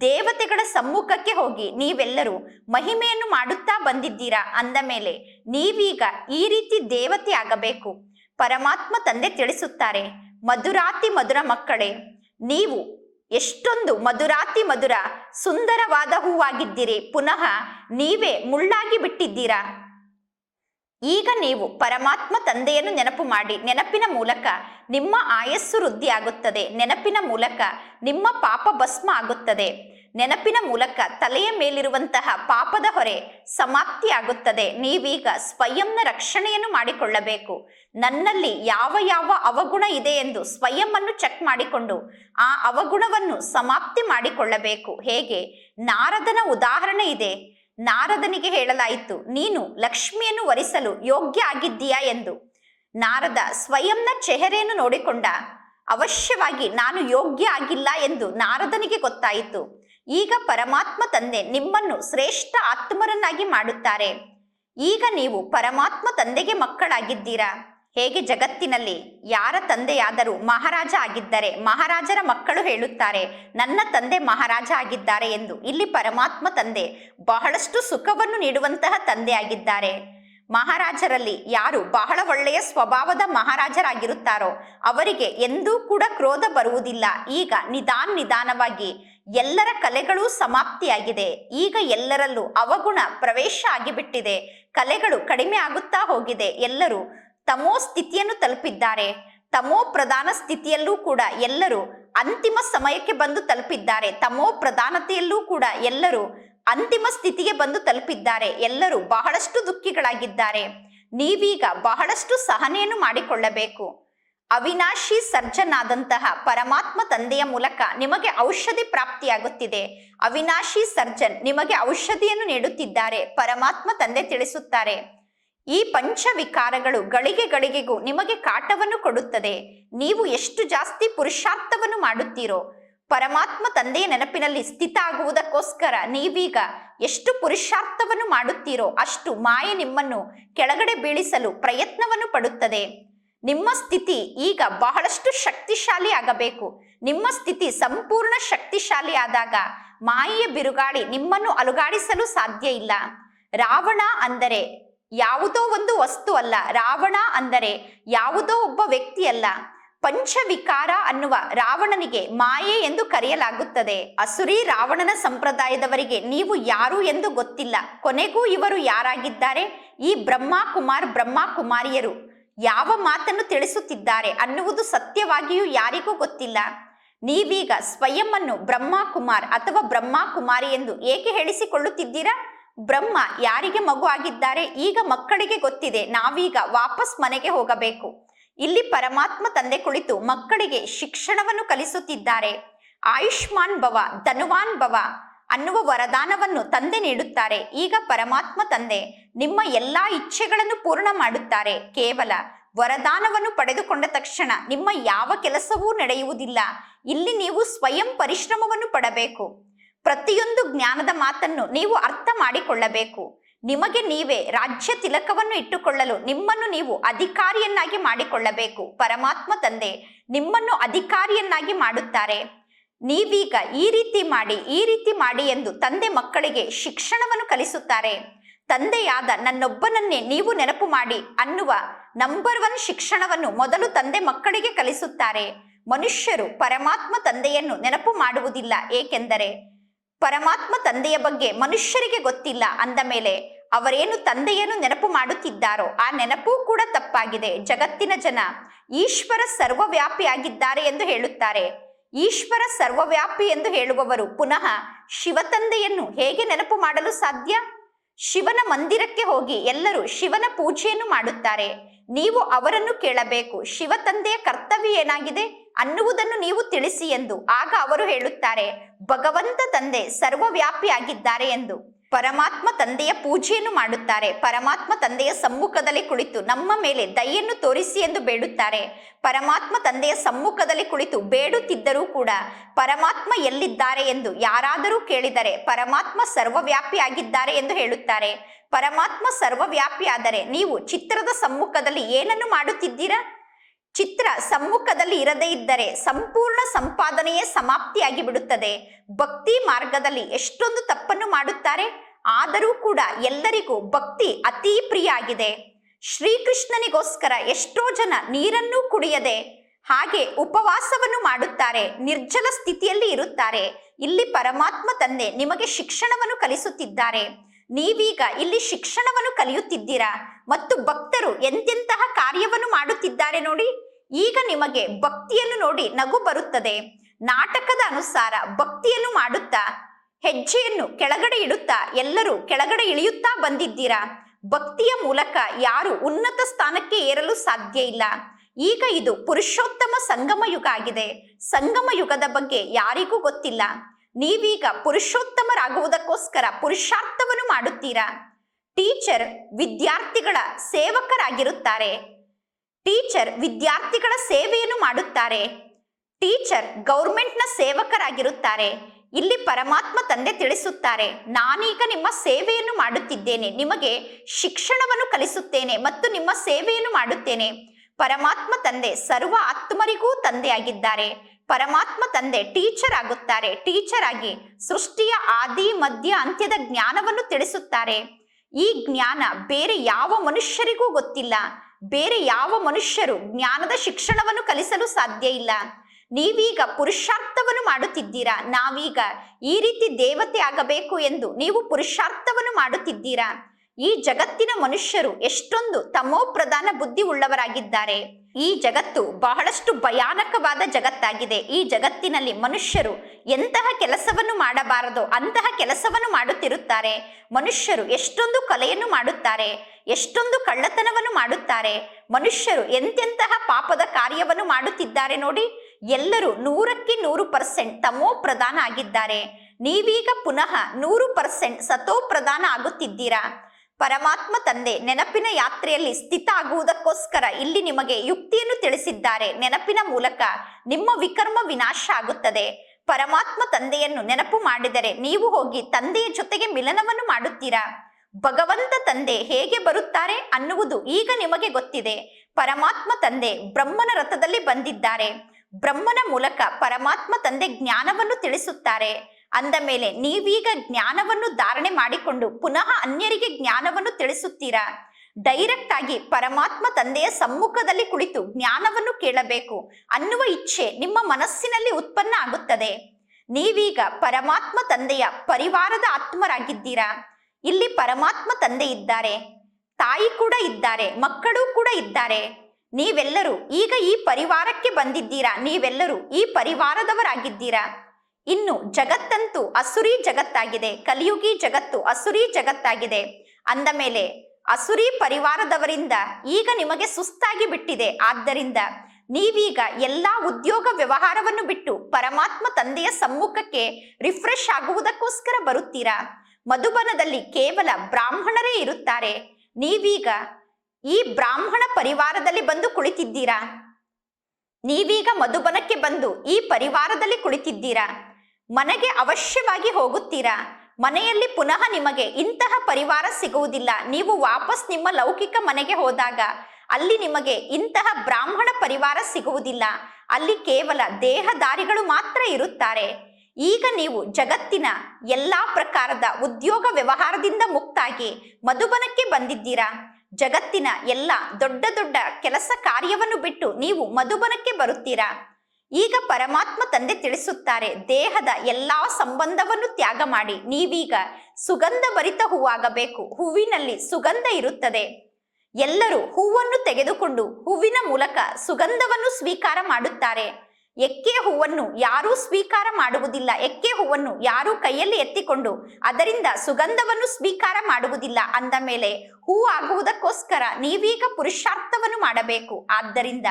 ದೇವತೆಗಳ ಸಮ್ಮುಖಕ್ಕೆ ಹೋಗಿ ನೀವೆಲ್ಲರೂ ಮಹಿಮೆಯನ್ನು ಮಾಡುತ್ತಾ ಬಂದಿದ್ದೀರಾ ಅಂದ ಮೇಲೆ ನೀವೀಗ ಈ ರೀತಿ ದೇವತೆ ಆಗಬೇಕು. ಪರಮಾತ್ಮ ತಂದೆ ತಿಳಿಸುತ್ತಾರೆ. ಮಧುರಾತಿ ಮಧುರ ಮಕ್ಕಳೇ, ನೀವು ಎಷ್ಟೊಂದು ಮಧುರಾತಿ ಮಧುರ, ಸುಂದರವಾದ ಹೂವಾಗಿದ್ದೀರಿ. ಪುನಃ ನೀವೇ ಮುಳ್ಳಾಗಿ ಬಿಟ್ಟಿದ್ದೀರಾ? ಈಗ ನೀವು ಪರಮಾತ್ಮ ತಂದೆಯನ್ನು ನೆನಪು ಮಾಡಿ. ನೆನಪಿನ ಮೂಲಕ ನಿಮ್ಮ ಆಯಸ್ಸು ವೃದ್ಧಿಯಾಗುತ್ತದೆ. ನೆನಪಿನ ಮೂಲಕ ನಿಮ್ಮ ಪಾಪ ಭಸ್ಮ ಆಗುತ್ತದೆ. ನೆನಪಿನ ಮೂಲಕ ತಲೆಯ ಮೇಲಿರುವಂತಹ ಪಾಪದ ಹೊರೆ ಸಮಾಪ್ತಿಯಾಗುತ್ತದೆ. ನೀವೀಗ ಸ್ವಯಂನ ರಕ್ಷಣೆಯನ್ನು ಮಾಡಿಕೊಳ್ಳಬೇಕು. ನನ್ನಲ್ಲಿ ಯಾವ ಯಾವ ಅವಗುಣ ಇದೆ ಎಂದು ಸ್ವಯಂ ಚೆಕ್ ಮಾಡಿಕೊಂಡು ಆ ಅವಗುಣವನ್ನು ಸಮಾಪ್ತಿ ಮಾಡಿಕೊಳ್ಳಬೇಕು. ಹೇಗೆ? ನಾರದನ ಉದಾಹರಣೆ ಇದೆ. ನಾರದನಿಗೆ ಹೇಳಲಾಯಿತು, ನೀನು ಲಕ್ಷ್ಮಿಯನ್ನು ವರಿಸಲು ಯೋಗ್ಯ ಆಗಿದ್ದೀಯಾ? ಎಂದು. ನಾರದ ಸ್ವಯಂನ ಚೆಹರೆಯನ್ನು ನೋಡಿಕೊಂಡ, ಅವಶ್ಯವಾಗಿ ನಾನು ಯೋಗ್ಯ ಆಗಿಲ್ಲ ಎಂದು ನಾರದನಿಗೆ ಗೊತ್ತಾಯಿತು. ಈಗ ಪರಮಾತ್ಮ ತಂದೆ ನಿಮ್ಮನ್ನು ಶ್ರೇಷ್ಠ ಆತ್ಮರನ್ನಾಗಿ ಮಾಡುತ್ತಾರೆ. ಈಗ ನೀವು ಪರಮಾತ್ಮ ತಂದೆಗೆ ಮಕ್ಕಳಾಗಿದ್ದೀರಾ? ಹೇಗೆ ಜಗತ್ತಿನಲ್ಲಿ ಯಾರ ತಂದೆಯಾದರೂ ಮಹಾರಾಜ ಆಗಿದ್ದರೆ ಮಹಾರಾಜರ ಮಕ್ಕಳು ಹೇಳುತ್ತಾರೆ, ನನ್ನ ತಂದೆ ಮಹಾರಾಜ ಆಗಿದ್ದಾರೆ ಎಂದು. ಇಲ್ಲಿ ಪರಮಾತ್ಮ ತಂದೆ ಬಹಳಷ್ಟು ಸುಖವನ್ನು ನೀಡುವಂತಹ ತಂದೆಯಾಗಿದ್ದಾರೆ ಮಹಾರಾಜರಲ್ಲಿ ಯಾರು ಬಹಳ ಒಳ್ಳೆಯ ಸ್ವಭಾವದ ಮಹಾರಾಜರಾಗಿರುತ್ತಾರೋ ಅವರಿಗೆ ಎಂದೂ ಕೂಡ ಕ್ರೋಧ ಬರುವುದಿಲ್ಲ. ಈಗ ನಿಧಾನ ನಿಧಾನವಾಗಿ ಎಲ್ಲರ ಕಲೆಗಳು ಸಮಾಪ್ತಿಯಾಗಿದೆ. ಈಗ ಎಲ್ಲರಲ್ಲೂ ಅವಗುಣ ಪ್ರವೇಶ ಆಗಿಬಿಟ್ಟಿದೆ. ಕಲೆಗಳು ಕಡಿಮೆ ಆಗುತ್ತಾ ಹೋಗಿದೆ. ಎಲ್ಲರೂ ತಮೋ ಸ್ಥಿತಿಯನ್ನು ತಲುಪಿದ್ದಾರೆ. ತಮೋ ಪ್ರಧಾನ ಸ್ಥಿತಿಯಲ್ಲೂ ಕೂಡ ಎಲ್ಲರೂ ಅಂತಿಮ ಸಮಯಕ್ಕೆ ಬಂದು ತಲುಪಿದ್ದಾರೆ. ತಮೋ ಪ್ರಧಾನತೆಯಲ್ಲೂ ಕೂಡ ಎಲ್ಲರೂ ಅಂತಿಮ ಸ್ಥಿತಿಗೆ ಬಂದು ತಲುಪಿದ್ದಾರೆ. ಎಲ್ಲರೂ ಬಹಳಷ್ಟು ದುಃಖಿಗಳಾಗಿದ್ದಾರೆ. ನೀವೀಗ ಬಹಳಷ್ಟು ಸಹನೆಯನ್ನು ಮಾಡಿಕೊಳ್ಳಬೇಕು. ಅವಿನಾಶಿ ಸರ್ಜನಾದಂತಹ ಪರಮಾತ್ಮ ತಂದೆಯ ಮೂಲಕ ನಿಮಗೆ ಔಷಧಿ ಪ್ರಾಪ್ತಿಯಾಗುತ್ತಿದೆ. ಅವಿನಾಶಿ ಸರ್ಜನ್ ನಿಮಗೆ ಔಷಧಿಯನ್ನು ನೀಡುತ್ತಿದ್ದಾರೆ, ಪರಮಾತ್ಮ ತಂದೆ ತಿಳಿಸುತ್ತಾರೆ. ಈ ಪಂಚ ವಿಕಾರಗಳು ಗಳಿಗೆ ಗಳಿಗೆಗೂ ನಿಮಗೆ ಕಾಟವನ್ನು ಕೊಡುತ್ತದೆ. ನೀವು ಎಷ್ಟು ಜಾಸ್ತಿ ಪುರುಷಾರ್ಥವನ್ನು ಮಾಡುತ್ತೀರೋ, ಪರಮಾತ್ಮ ತಂದೆಯ ನೆನಪಿನಲ್ಲಿ ಸ್ಥಿತ ಆಗುವುದಕ್ಕೋಸ್ಕರ ನೀವೀಗ ಎಷ್ಟು ಪುರುಷಾರ್ಥವನ್ನು ಮಾಡುತ್ತೀರೋ, ಅಷ್ಟು ಮಾಯೆ ನಿಮ್ಮನ್ನು ಕೆಳಗಡೆ ಬೀಳಿಸಲು ಪ್ರಯತ್ನವನ್ನು ಪಡುತ್ತದೆ. ನಿಮ್ಮ ಸ್ಥಿತಿ ಈಗ ಬಹಳಷ್ಟು ಶಕ್ತಿಶಾಲಿ ಆಗಬೇಕು. ನಿಮ್ಮ ಸ್ಥಿತಿ ಸಂಪೂರ್ಣ ಶಕ್ತಿಶಾಲಿ ಆದಾಗ ಮಾಯೆಯ ಬಿರುಗಾಳಿ ನಿಮ್ಮನ್ನು ಅಲುಗಾಡಿಸಲು ಸಾಧ್ಯ ಇಲ್ಲ. ರಾವಣ ಅಂದರೆ ಯಾವುದೋ ಒಂದು ವಸ್ತು ಅಲ್ಲ. ರಾವಣ ಅಂದರೆ ಯಾವುದೋ ಒಬ್ಬ ವ್ಯಕ್ತಿ ಅಲ್ಲ. ಪಂಚವಿಕಾರ ಅನ್ನುವ ರಾವಣನಿಗೆ ಮಾಯೆ ಎಂದು ಕರೆಯಲಾಗುತ್ತದೆ. ಅಸುರಿ ರಾವಣನ ಸಂಪ್ರದಾಯದವರಿಗೆ ನೀವು ಯಾರು ಎಂದು ಗೊತ್ತಿಲ್ಲ. ಕೊನೆಗೂ ಇವರು ಯಾರಾಗಿದ್ದಾರೆ? ಈ ಬ್ರಹ್ಮಾ ಕುಮಾರ್ ಬ್ರಹ್ಮಾ ಕುಮಾರಿಯರು ಯಾವ ಮಾತನ್ನು ತಿಳಿಸುತ್ತಿದ್ದಾರೆ ಅನ್ನುವುದು ಸತ್ಯವಾಗಿಯೂ ಯಾರಿಗೂ ಗೊತ್ತಿಲ್ಲ. ನೀವೀಗ ಸ್ವಯಂ ಅನ್ನು ಬ್ರಹ್ಮ ಕುಮಾರ್ ಅಥವಾ ಬ್ರಹ್ಮ ಕುಮಾರಿ ಎಂದು ಏಕೆ ಹೇಳಿಸಿಕೊಳ್ಳುತ್ತಿದ್ದೀರಾ? ಬ್ರಹ್ಮ ಯಾರಿಗೆ ಮಗು ಆಗಿದ್ದಾರೆ? ಈಗ ಮಕ್ಕಳಿಗೆ ಗೊತ್ತಿದೆ. ನಾವೀಗ ವಾಪಸ್ ಮನೆಗೆ ಹೋಗಬೇಕು. ಇಲ್ಲಿ ಪರಮಾತ್ಮ ತಂದೆ ಕುಳಿತು ಮಕ್ಕಳಿಗೆ ಶಿಕ್ಷಣವನ್ನು ಕಲಿಸುತ್ತಿದ್ದಾರೆ. ಆಯುಷ್ಮಾನ್ ಭವ, ಧನುವಾನ್ ಭವ ಅನ್ನುವ ವರದಾನವನ್ನು ತಂದೆ ನೀಡುತ್ತಾರೆ. ಈಗ ಪರಮಾತ್ಮ ತಂದೆ, ನಿಮ್ಮ ಎಲ್ಲಾ ಇಚ್ಛೆಗಳನ್ನು ಪೂರ್ಣ ಮಾಡುತ್ತಾರೆ. ಕೇವಲ ವರದಾನವನ್ನು ಪಡೆದುಕೊಂಡ ತಕ್ಷಣ ನಿಮ್ಮ ಯಾವ ಕೆಲಸವೂ ನಡೆಯುವುದಿಲ್ಲ. ಇಲ್ಲಿ ನೀವು ಸ್ವಯಂ ಪರಿಶ್ರಮವನ್ನು ಪಡಬೇಕು. ಪ್ರತಿಯೊಂದು ಜ್ಞಾನದ ಮಾತನ್ನು ನೀವು ಅರ್ಥ ಮಾಡಿಕೊಳ್ಳಬೇಕು. ನಿಮಗೆ ನೀವೇ ರಾಜ್ಯ ತಿಲಕವನ್ನು ಇಟ್ಟುಕೊಳ್ಳಲು ನಿಮ್ಮನ್ನು ನೀವು ಅಧಿಕಾರಿಯನ್ನಾಗಿ ಮಾಡಿಕೊಳ್ಳಬೇಕು. ಪರಮಾತ್ಮ ತಂದೆ, ನಿಮ್ಮನ್ನು ಅಧಿಕಾರಿಯನ್ನಾಗಿ ಮಾಡುತ್ತಾರೆ. ನೀವೀಗ ಈ ರೀತಿ ಮಾಡಿ, ಈ ರೀತಿ ಮಾಡಿ ಎಂದು ತಂದೆ ಮಕ್ಕಳಿಗೆ ಶಿಕ್ಷಣವನ್ನು ಕಲಿಸುತ್ತಾರೆ. ತಂದೆಯಾದ ನನ್ನೊಬ್ಬನನ್ನೇ ನೀವು ನೆನಪು ಮಾಡಿ ಅನ್ನುವ ನಂಬರ್ ಒನ್ ಶಿಕ್ಷಣವನ್ನು ಮೊದಲು ತಂದೆ ಮಕ್ಕಳಿಗೆ ಕಲಿಸುತ್ತಾರೆ. ಮನುಷ್ಯರು ಪರಮಾತ್ಮ ತಂದೆಯನ್ನು ನೆನಪು ಮಾಡುವುದಿಲ್ಲ, ಏಕೆಂದರೆ ಪರಮಾತ್ಮ ತಂದೆಯ ಬಗ್ಗೆ ಮನುಷ್ಯರಿಗೆ ಗೊತ್ತಿಲ್ಲ. ಅಂದ ಮೇಲೆ ಅವರೇನು ತಂದೆಯನ್ನು ನೆನಪು ಮಾಡುತ್ತಿದ್ದಾರೋ ಆ ನೆನಪೂ ಕೂಡ ತಪ್ಪಾಗಿದೆ. ಜಗತ್ತಿನ ಜನ ಈಶ್ವರ ಸರ್ವವ್ಯಾಪಿಯಾಗಿದ್ದಾರೆ ಎಂದು ಹೇಳುತ್ತಾರೆ. ಈಶ್ವರ ಸರ್ವವ್ಯಾಪಿ ಎಂದು ಹೇಳುವವರು. ಪುನಃ ಶಿವತಂದೆಯನ್ನು ಹೇಗೆ ನೆನಪು ಮಾಡಲು ಸಾಧ್ಯ? ಶಿವನ ಮಂದಿರಕ್ಕೆ ಹೋಗಿ ಎಲ್ಲರೂ ಶಿವನ ಪೂಜೆಯನ್ನು ಮಾಡುತ್ತಾರೆ. ನೀವು ಅವರನ್ನು ಕೇಳಬೇಕು. ಶಿವತಂದೆಯ ಕರ್ತವ್ಯ ಏನಾಗಿದೆ ಅನ್ನುವುದನ್ನು ನೀವು ತಿಳಿಸಿ ಎಂದು ಆಗ ಅವರು ಹೇಳುತ್ತಾರೆ. ಭಗವಂತ ತಂದೆ ಸರ್ವವ್ಯಾಪಿಯಾಗಿದ್ದಾರೆ ಎಂದು. ಪರಮಾತ್ಮ ತಂದೆಯ ಪೂಜೆಯನ್ನು ಮಾಡುತ್ತಾರೆ. ಪರಮಾತ್ಮ ತಂದೆಯ ಸಮ್ಮುಖದಲ್ಲಿ ಕುಳಿತು ನಮ್ಮ ಮೇಲೆ ದಯೆಯನ್ನು ತೋರಿಸಿ ಎಂದು ಬೇಡುತ್ತಾರೆ. ಪರಮಾತ್ಮ ತಂದೆಯ ಸಮ್ಮುಖದಲ್ಲಿ ಕುಳಿತು ಬೇಡುತ್ತಿದ್ದರೂ ಕೂಡ ಪರಮಾತ್ಮ ಎಲ್ಲಿದ್ದಾರೆ ಎಂದು ಯಾರಾದರೂ ಕೇಳಿದರೆ ಪರಮಾತ್ಮ ಸರ್ವವ್ಯಾಪಿಯಾಗಿದ್ದಾರೆ ಎಂದು ಹೇಳುತ್ತಾರೆ. ಪರಮಾತ್ಮ ಸರ್ವವ್ಯಾಪಿಯಾದರೆ ನೀವು ಚಿತ್ರದ ಸಮ್ಮುಖದಲ್ಲಿ ಏನನ್ನು ಮಾಡುತ್ತಿದ್ದೀರಾ? ಚಿತ್ರ ಸಮ್ಮುಖದಲ್ಲಿ ಇರದೇ ಇದ್ದರೆ ಸಂಪೂರ್ಣ ಸಂಪಾದನೆಯೇ ಸಮಾಪ್ತಿಯಾಗಿ ಬಿಡುತ್ತದೆ ಭಕ್ತಿ ಮಾರ್ಗದಲ್ಲಿ ಎಷ್ಟೊಂದು ತಪ್ಪನ್ನು ಮಾಡುತ್ತಾರೆ? ಆದರೂ ಕೂಡ ಎಲ್ಲರಿಗೂ ಭಕ್ತಿ ಅತೀ ಪ್ರಿಯ ಆಗಿದೆ ಶ್ರೀಕೃಷ್ಣನಿಗೋಸ್ಕರ ಎಷ್ಟೋ ಜನ ನೀರನ್ನೂ ಕುಡಿಯದೆ ಹಾಗೆ ಉಪವಾಸವನ್ನು ಮಾಡುತ್ತಾರೆ, ನಿರ್ಜಲ ಸ್ಥಿತಿಯಲ್ಲಿ ಇರುತ್ತಾರೆ. ಇಲ್ಲಿ ಪರಮಾತ್ಮ ತಂದೆ ನಿಮಗೆ ಶಿಕ್ಷಣವನ್ನು ಕಲಿಸುತ್ತಿದ್ದಾರೆ. ನೀವೀಗ ಇಲ್ಲಿ ಶಿಕ್ಷಣವನ್ನು ಕಲಿಯುತ್ತಿದ್ದೀರಾ? ಮತ್ತು ಭಕ್ತರು ಎಂತೆಂತಹ ಕಾರ್ಯವನ್ನು ಮಾಡುತ್ತಿದ್ದಾರೆ ನೋಡಿ? ಈಗ ನಿಮಗೆ ಭಕ್ತಿಯನ್ನು ನೋಡಿ ನಗು ಬರುತ್ತದೆ. ನಾಟಕದ ಅನುಸಾರ ಭಕ್ತಿಯನ್ನು ಮಾಡುತ್ತಾ? ಹೆಜ್ಜೆಯನ್ನು ಕೆಳಗಡೆ ಇಡುತ್ತಾ? ಎಲ್ಲರೂ ಕೆಳಗಡೆ ಇಳಿಯುತ್ತಾ ಬಂದಿದ್ದೀರಾ? ಭಕ್ತಿಯ ಮೂಲಕ ಯಾರು ಉನ್ನತ ಸ್ಥಾನಕ್ಕೆ ಏರಲು ಸಾಧ್ಯ ಇಲ್ಲ. ಈಗ ಇದು ಪುರುಷೋತ್ತಮ ಸಂಗಮ ಯುಗ ಆಗಿದೆ. ಸಂಗಮ ಯುಗದ ಬಗ್ಗೆ ಯಾರಿಗೂ ಗೊತ್ತಿಲ್ಲ. ನೀವೀಗ ಪುರುಷೋತ್ತಮರಾಗುವುದಕ್ಕೋಸ್ಕರ ಪುರುಷಾರ್ಥವನ್ನು ಮಾಡುತ್ತೀರಾ? ಟೀಚರ್ ವಿದ್ಯಾರ್ಥಿಗಳ ಸೇವಕರಾಗಿರುತ್ತಾರೆ. ಟೀಚರ್ ವಿದ್ಯಾರ್ಥಿಗಳ ಸೇವೆಯನ್ನು ಮಾಡುತ್ತಾರೆ. ಟೀಚರ್ ಗೌರ್ಮೆಂಟ್ನ ಸೇವಕರಾಗಿರುತ್ತಾರೆ. ಇಲ್ಲಿ ಪರಮಾತ್ಮ ತಂದೆ ತಿಳಿಸುತ್ತಾರೆ, ನಾನೀಗ ನಿಮ್ಮ ಸೇವೆಯನ್ನು ಮಾಡುತ್ತಿದ್ದೇನೆ, ನಿಮಗೆ ಶಿಕ್ಷಣವನ್ನು ಕಲಿಸುತ್ತೇನೆ ಮತ್ತು ನಿಮ್ಮ ಸೇವೆಯನ್ನು ಮಾಡುತ್ತೇನೆ. ಪರಮಾತ್ಮ ತಂದೆ ಸರ್ವ ಆತ್ಮರಿಗೂ ತಂದೆಯಾಗಿದ್ದಾರೆ. ಪರಮಾತ್ಮ ತಂದೆ ಟೀಚರ್ ಆಗುತ್ತಾರೆ. ಟೀಚರ್ ಆಗಿ ಸೃಷ್ಟಿಯ ಆದಿ, ಮಧ್ಯ, ಅಂತ್ಯದ ಜ್ಞಾನವನ್ನು ತಿಳಿಸುತ್ತಾರೆ. ಈ ಜ್ಞಾನ ಬೇರೆ ಯಾವ ಮನುಷ್ಯರಿಗೂ ಗೊತ್ತಿಲ್ಲ. ಬೇರೆ ಯಾವ ಮನುಷ್ಯರು ಜ್ಞಾನದ ಶಿಕ್ಷಣವನ್ನು ಕಲಿಸಲು ಸಾಧ್ಯ ಇಲ್ಲ. ನೀವೀಗ ಪುರುಷಾರ್ಥವನ್ನು ಮಾಡುತ್ತಿದ್ದೀರಾ? ನಾವೀಗ ಈ ರೀತಿ ದೇವತೆ ಆಗಬೇಕು ಎಂದು ನೀವು ಪುರುಷಾರ್ಥವನ್ನು ಮಾಡುತ್ತಿದ್ದೀರಾ? ಈ ಜಗತ್ತಿನ ಮನುಷ್ಯರು ಎಷ್ಟೊಂದು ತಮೋ ಪ್ರಧಾನ ಬುದ್ಧಿ ಉಳ್ಳವರಾಗಿದ್ದಾರೆ ಈ ಜಗತ್ತು ಬಹಳಷ್ಟು ಭಯಾನಕವಾದ ಜಗತ್ತಾಗಿದೆ. ಈ ಜಗತ್ತಿನಲ್ಲಿ ಮನುಷ್ಯರು ಎಂತಹ ಕೆಲಸವನ್ನು ಮಾಡಬಾರದು ಅಂತಹ ಕೆಲಸವನ್ನು ಮಾಡುತ್ತಿರುತ್ತಾರೆ. ಮನುಷ್ಯರು ಎಷ್ಟೊಂದು ಕಲೆಯನ್ನು ಮಾಡುತ್ತಾರೆ, ಎಷ್ಟೊಂದು ಕಳ್ಳತನವನ್ನು ಮಾಡುತ್ತಾರೆ. ಮನುಷ್ಯರು ಎಂತೆಂತಹ ಪಾಪದ ಕಾರ್ಯವನ್ನು ಮಾಡುತ್ತಿದ್ದಾರೆ ನೋಡಿ. ಎಲ್ಲರೂ ನೂರಕ್ಕೆ ನೂರು ಪರ್ಸೆಂಟ್ ತಮೋ ಪ್ರಧಾನ ಆಗಿದ್ದಾರೆ. ನೀವೀಗ ಪುನಃ ನೂರು ಪರ್ಸೆಂಟ್ ಸತೋ ಪ್ರಧಾನ ಆಗುತ್ತಿದ್ದೀರಾ? ಪರಮಾತ್ಮ ತಂದೆ ನೆನಪಿನ ಯಾತ್ರೆಯಲ್ಲಿ ಸ್ಥಿತ ಆಗುವುದಕ್ಕೋಸ್ಕರ ಇಲ್ಲಿ ನಿಮಗೆ ಯುಕ್ತಿಯನ್ನು ತಿಳಿಸಿದ್ದಾರೆ. ನೆನಪಿನ ಮೂಲಕ ನಿಮ್ಮ ವಿಕರ್ಮ ವಿನಾಶ ಆಗುತ್ತದೆ. ಪರಮಾತ್ಮ ತಂದೆಯನ್ನು ನೆನಪು ಮಾಡಿದರೆ ನೀವು ಹೋಗಿ ತಂದೆಯ ಜೊತೆಗೆ ಮಿಲನವನ್ನು ಮಾಡುತ್ತೀರಾ? ಭಗವಂತ ತಂದೆ ಹೇಗೆ ಬರುತ್ತಾರೆ ಅನ್ನುವುದು ಈಗ ನಿಮಗೆ ಗೊತ್ತಿದೆ. ಪರಮಾತ್ಮ ತಂದೆ ಬ್ರಹ್ಮನ ರಥದಲ್ಲಿ ಬಂದಿದ್ದಾರೆ. ಬ್ರಹ್ಮನ ಮೂಲಕ ಪರಮಾತ್ಮ ತಂದೆ ಜ್ಞಾನವನ್ನು ತಿಳಿಸುತ್ತಾರೆ. ಅಂದ ಮೇಲೆ, ನೀವೀಗ ಜ್ಞಾನವನ್ನು ಧಾರಣೆ ಮಾಡಿಕೊಂಡು ಪುನಃ ಅನ್ಯರಿಗೆ ಜ್ಞಾನವನ್ನು ತಿಳಿಸುತ್ತೀರಾ? ಡೈರೆಕ್ಟ್ ಆಗಿ ಪರಮಾತ್ಮ ತಂದೆಯ ಸಮ್ಮುಖದಲ್ಲಿ ಕುಳಿತು ಜ್ಞಾನವನ್ನು ಕೇಳಬೇಕು. ಅನ್ನುವ ಇಚ್ಛೆ ನಿಮ್ಮ ಮನಸ್ಸಿನಲ್ಲಿ ಉತ್ಪನ್ನ ಆಗುತ್ತದೆ. ನೀವೀಗ ಪರಮಾತ್ಮ ತಂದೆಯ ಪರಿವಾರದ ಆತ್ಮರಾಗಿದ್ದೀರಾ? ಇಲ್ಲಿ ಪರಮಾತ್ಮ ತಂದೆ ಇದ್ದಾರೆ. ತಾಯಿ ಕೂಡ ಇದ್ದಾರೆ. ಮಕ್ಕಳು ಕೂಡ ಇದ್ದಾರೆ. ನೀವೆಲ್ಲರೂ ಈಗ ಈ ಪರಿವಾರಕ್ಕೆ ಬಂದಿದ್ದೀರಾ? ನೀವೆಲ್ಲರೂ ಈ ಪರಿವಾರದವರಾಗಿದ್ದೀರಾ? ಇನ್ನು ಜಗತ್ತಂತೂ ಅಸುರಿ ಜಗತ್ತಾಗಿದೆ, ಕಲಿಯುಗಿ ಜಗತ್ತು ಅಸುರಿ ಜಗತ್ತಾಗಿದೆ. ಅಂದ ಮೇಲೆ, ಅಸುರಿ ಪರಿವಾರದವರಿಂದ ಈಗ ನಿಮಗೆ ಸುಸ್ತಾಗಿ ಬಿಟ್ಟಿದೆ. ಆದ್ದರಿಂದ ನೀವೀಗ ಎಲ್ಲಾ ಉದ್ಯೋಗ ವ್ಯವಹಾರವನ್ನು ಬಿಟ್ಟು ಪರಮಾತ್ಮ ತಂದೆಯ ಸಮ್ಮುಖಕ್ಕೆ ರಿಫ್ರೆಶ್ ಆಗುವುದಕ್ಕೋಸ್ಕರ ಬರುತ್ತೀರಾ? ಮಧುಬನದಲ್ಲಿ ಕೇವಲ ಬ್ರಾಹ್ಮಣರೇ ಇರುತ್ತಾರೆ. ನೀವೀಗ ಈ ಬ್ರಾಹ್ಮಣ ಪರಿವಾರದಲ್ಲಿ ಬಂದು ಕುಳಿತಿದ್ದೀರಾ? ನೀವೀಗ ಮಧುಬನಕ್ಕೆ ಬಂದು ಈ ಪರಿವಾರದಲ್ಲಿ ಕುಳಿತಿದ್ದೀರಾ? ಮನೆಗೆ ಅವಶ್ಯವಾಗಿ ಹೋಗುತ್ತೀರಾ? ಮನೆಯಲ್ಲಿ ಪುನಃ ನಿಮಗೆ ಇಂತಹ ಪರಿವಾರ ಸಿಗುವುದಿಲ್ಲ. ನೀವು ವಾಪಸ್ ನಿಮ್ಮ ಲೌಕಿಕ ಮನೆಗೆ ಹೋದಾಗ ಅಲ್ಲಿ ನಿಮಗೆ ಇಂತಹ ಬ್ರಾಹ್ಮಣ ಪರಿವಾರ ಸಿಗುವುದಿಲ್ಲ. ಅಲ್ಲಿ ಕೇವಲ ದೇಹದಾರಿಗಳು ಮಾತ್ರ ಇರುತ್ತಾರೆ. ಈಗ ನೀವು ಜಗತ್ತಿನ ಎಲ್ಲಾ ಪ್ರಕಾರದ ಉದ್ಯೋಗ ವ್ಯವಹಾರದಿಂದ ಮುಕ್ತಾಗಿ ಮಧುಬನಕ್ಕೆ ಬಂದಿದ್ದೀರಾ? ಜಗತ್ತಿನ ಎಲ್ಲ ದೊಡ್ಡ ದೊಡ್ಡ ಕೆಲಸ ಕಾರ್ಯವನ್ನು ಬಿಟ್ಟು ನೀವು ಮಧುಬನಕ್ಕೆ ಬರುತ್ತೀರಾ? ಈಗ ಪರಮಾತ್ಮ ತಂದೆ ತಿಳಿಸುತ್ತಾರೆ, ದೇಹದ ಎಲ್ಲಾ ಸಂಬಂಧವನ್ನು ತ್ಯಾಗ ಮಾಡಿ, ನೀವೀಗ ಸುಗಂಧ ಭರಿತ ಹೂವಾಗಬೇಕು, ಹೂವಿನಲ್ಲಿ ಸುಗಂಧ ಇರುತ್ತದೆ. ಎಲ್ಲರೂ ಹೂವನ್ನು ತೆಗೆದುಕೊಂಡು ಹೂವಿನ ಮೂಲಕ ಸುಗಂಧವನ್ನು ಸ್ವೀಕಾರ ಮಾಡುತ್ತಾರೆ. ಎಕ್ಕೆ ಹೂವನ್ನು ಯಾರೂ ಸ್ವೀಕಾರ ಮಾಡುವುದಿಲ್ಲ. ಎಕ್ಕೆ ಹೂವನ್ನು ಯಾರೂ ಕೈಯಲ್ಲಿ ಎತ್ತಿಕೊಂಡು ಅದರಿಂದ ಸುಗಂಧವನ್ನು ಸ್ವೀಕಾರ ಮಾಡುವುದಿಲ್ಲ. ಅಂದ ಮೇಲೆ, ಹೂ ಆಗುವುದಕ್ಕೋಸ್ಕರ ನೀವೀಗ ಪುರುಷಾರ್ಥವನ್ನು ಮಾಡಬೇಕು. ಆದ್ದರಿಂದ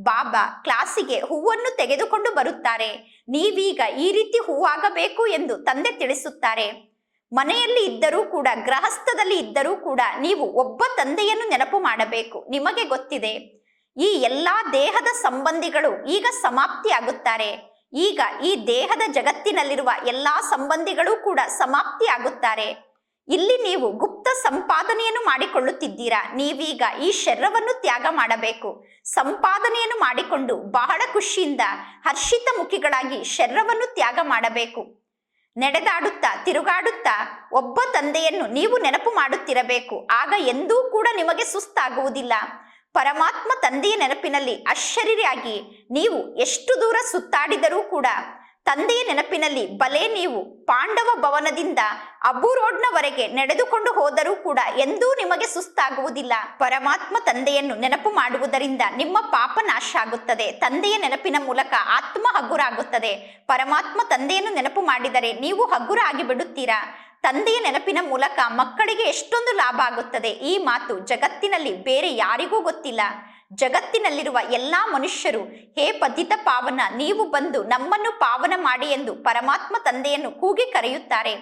ಬಾಬಾ ಕ್ಲಾಸಿಗೆ ಹೂವನ್ನು ತೆಗೆದುಕೊಂಡು ಬರುತ್ತಾರೆ. ನೀವೀಗ ಈ ರೀತಿ ಹೂವಾಗಬೇಕು ಎಂದು ತಂದೆ ತಿಳಿಸುತ್ತಾರೆ. ಮನೆಯಲ್ಲಿ ಇದ್ದರೂ ಕೂಡ, ಗೃಹಸ್ಥದಲ್ಲಿ ಇದ್ದರೂ ಕೂಡ ನೀವು ಒಬ್ಬ ತಂದೆಯನ್ನು ನೆನಪು ಮಾಡಬೇಕು. ನಿಮಗೆ ಗೊತ್ತಿದೆ ಈ ಎಲ್ಲಾ ದೇಹದ ಸಂಬಂಧಿಗಳು ಈಗ ಸಮಾಪ್ತಿಯಾಗುತ್ತಾರೆ. ಈಗ ಈ ದೇಹದ ಜಗತ್ತಿನಲ್ಲಿರುವ ಎಲ್ಲಾ ಸಂಬಂಧಿಗಳು ಕೂಡ ಸಮಾಪ್ತಿಯಾಗುತ್ತಾರೆ. ಇಲ್ಲಿ ನೀವು ಗುಪ್ತ ಸಂಪಾದನೆಯನ್ನು ಮಾಡಿಕೊಳ್ಳುತ್ತಿದ್ದೀರಾ? ನೀವೀಗ ಈ ಶರೀರವನ್ನು ತ್ಯಾಗ ಮಾಡಬೇಕು. ಸಂಪಾದನೆಯನ್ನು ಮಾಡಿಕೊಂಡು ಬಹಳ ಖುಷಿಯಿಂದ ಹರ್ಷಿತ ಮುಖಿಗಳಾಗಿ ಶರೀರವನ್ನು ತ್ಯಾಗ ಮಾಡಬೇಕು. ನಡೆದಾಡುತ್ತಾ, ತಿರುಗಾಡುತ್ತಾ ಒಬ್ಬ ತಂದೆಯನ್ನು ನೀವು ನೆನಪು ಮಾಡುತ್ತಿರಬೇಕು. ಆಗ ಎಂದೂ ಕೂಡ ನಿಮಗೆ ಸುಸ್ತಾಗುವುದಿಲ್ಲ. ಪರಮಾತ್ಮ ತಂದೆಯ ನೆನಪಿನಲ್ಲಿ ಅಶರೀರಿಯಾಗಿ ನೀವು ಎಷ್ಟು ದೂರ ಸುತ್ತಾಡಿದರೂ ಕೂಡ ತಂದೆಯ ನೆನಪಿನಲ್ಲಿ ಬಲೆ ನೀವು ಪಾಂಡವ ಭವನದಿಂದ ಅಬು ರೋಡ್ನವರೆಗೆ ನಡೆದುಕೊಂಡು ಹೋದರೂ ಕೂಡ ಎಂದೂ ನಿಮಗೆ ಸುಸ್ತಾಗುವುದಿಲ್ಲ. ಪರಮಾತ್ಮ ತಂದೆಯನ್ನು ನೆನಪು ಮಾಡುವುದರಿಂದ ನಿಮ್ಮ ಪಾಪ ನಾಶ ಆಗುತ್ತದೆ ತಂದೆಯ ನೆನಪಿನ ಮೂಲಕ ಆತ್ಮ ಹಗುರಾಗುತ್ತದೆ. ಪರಮಾತ್ಮ ತಂದೆಯನ್ನು ನೆನಪು ಮಾಡಿದರೆ ನೀವು ಹಗುರ ಆಗಿ ಬಿಡುತ್ತೀರಾ? ತಂದೆಯ ನೆನಪಿನ ಮೂಲಕ ಮಕ್ಕಳಿಗೆ ಎಷ್ಟೊಂದು ಲಾಭ ಆಗುತ್ತದೆ? ಈ ಮಾತು ಜಗತ್ತಿನಲ್ಲಿ ಬೇರೆ ಯಾರಿಗೂ ಗೊತ್ತಿಲ್ಲ. ಜಗತ್ತಿನಲ್ಲಿರುವ ಎಲ್ಲಾ ಮನುಷ್ಯರು, ಹೇ ಪತಿತ ಪಾವನ, ನೀವು ಬಂದು ನಮ್ಮನ್ನು ಪಾವನ ಮಾಡಿ ಎಂದು ಪರಮಾತ್ಮ ತಂದೆಯನ್ನು ಕೂಗಿ ಕರೆಯುತ್ತಾರೆ.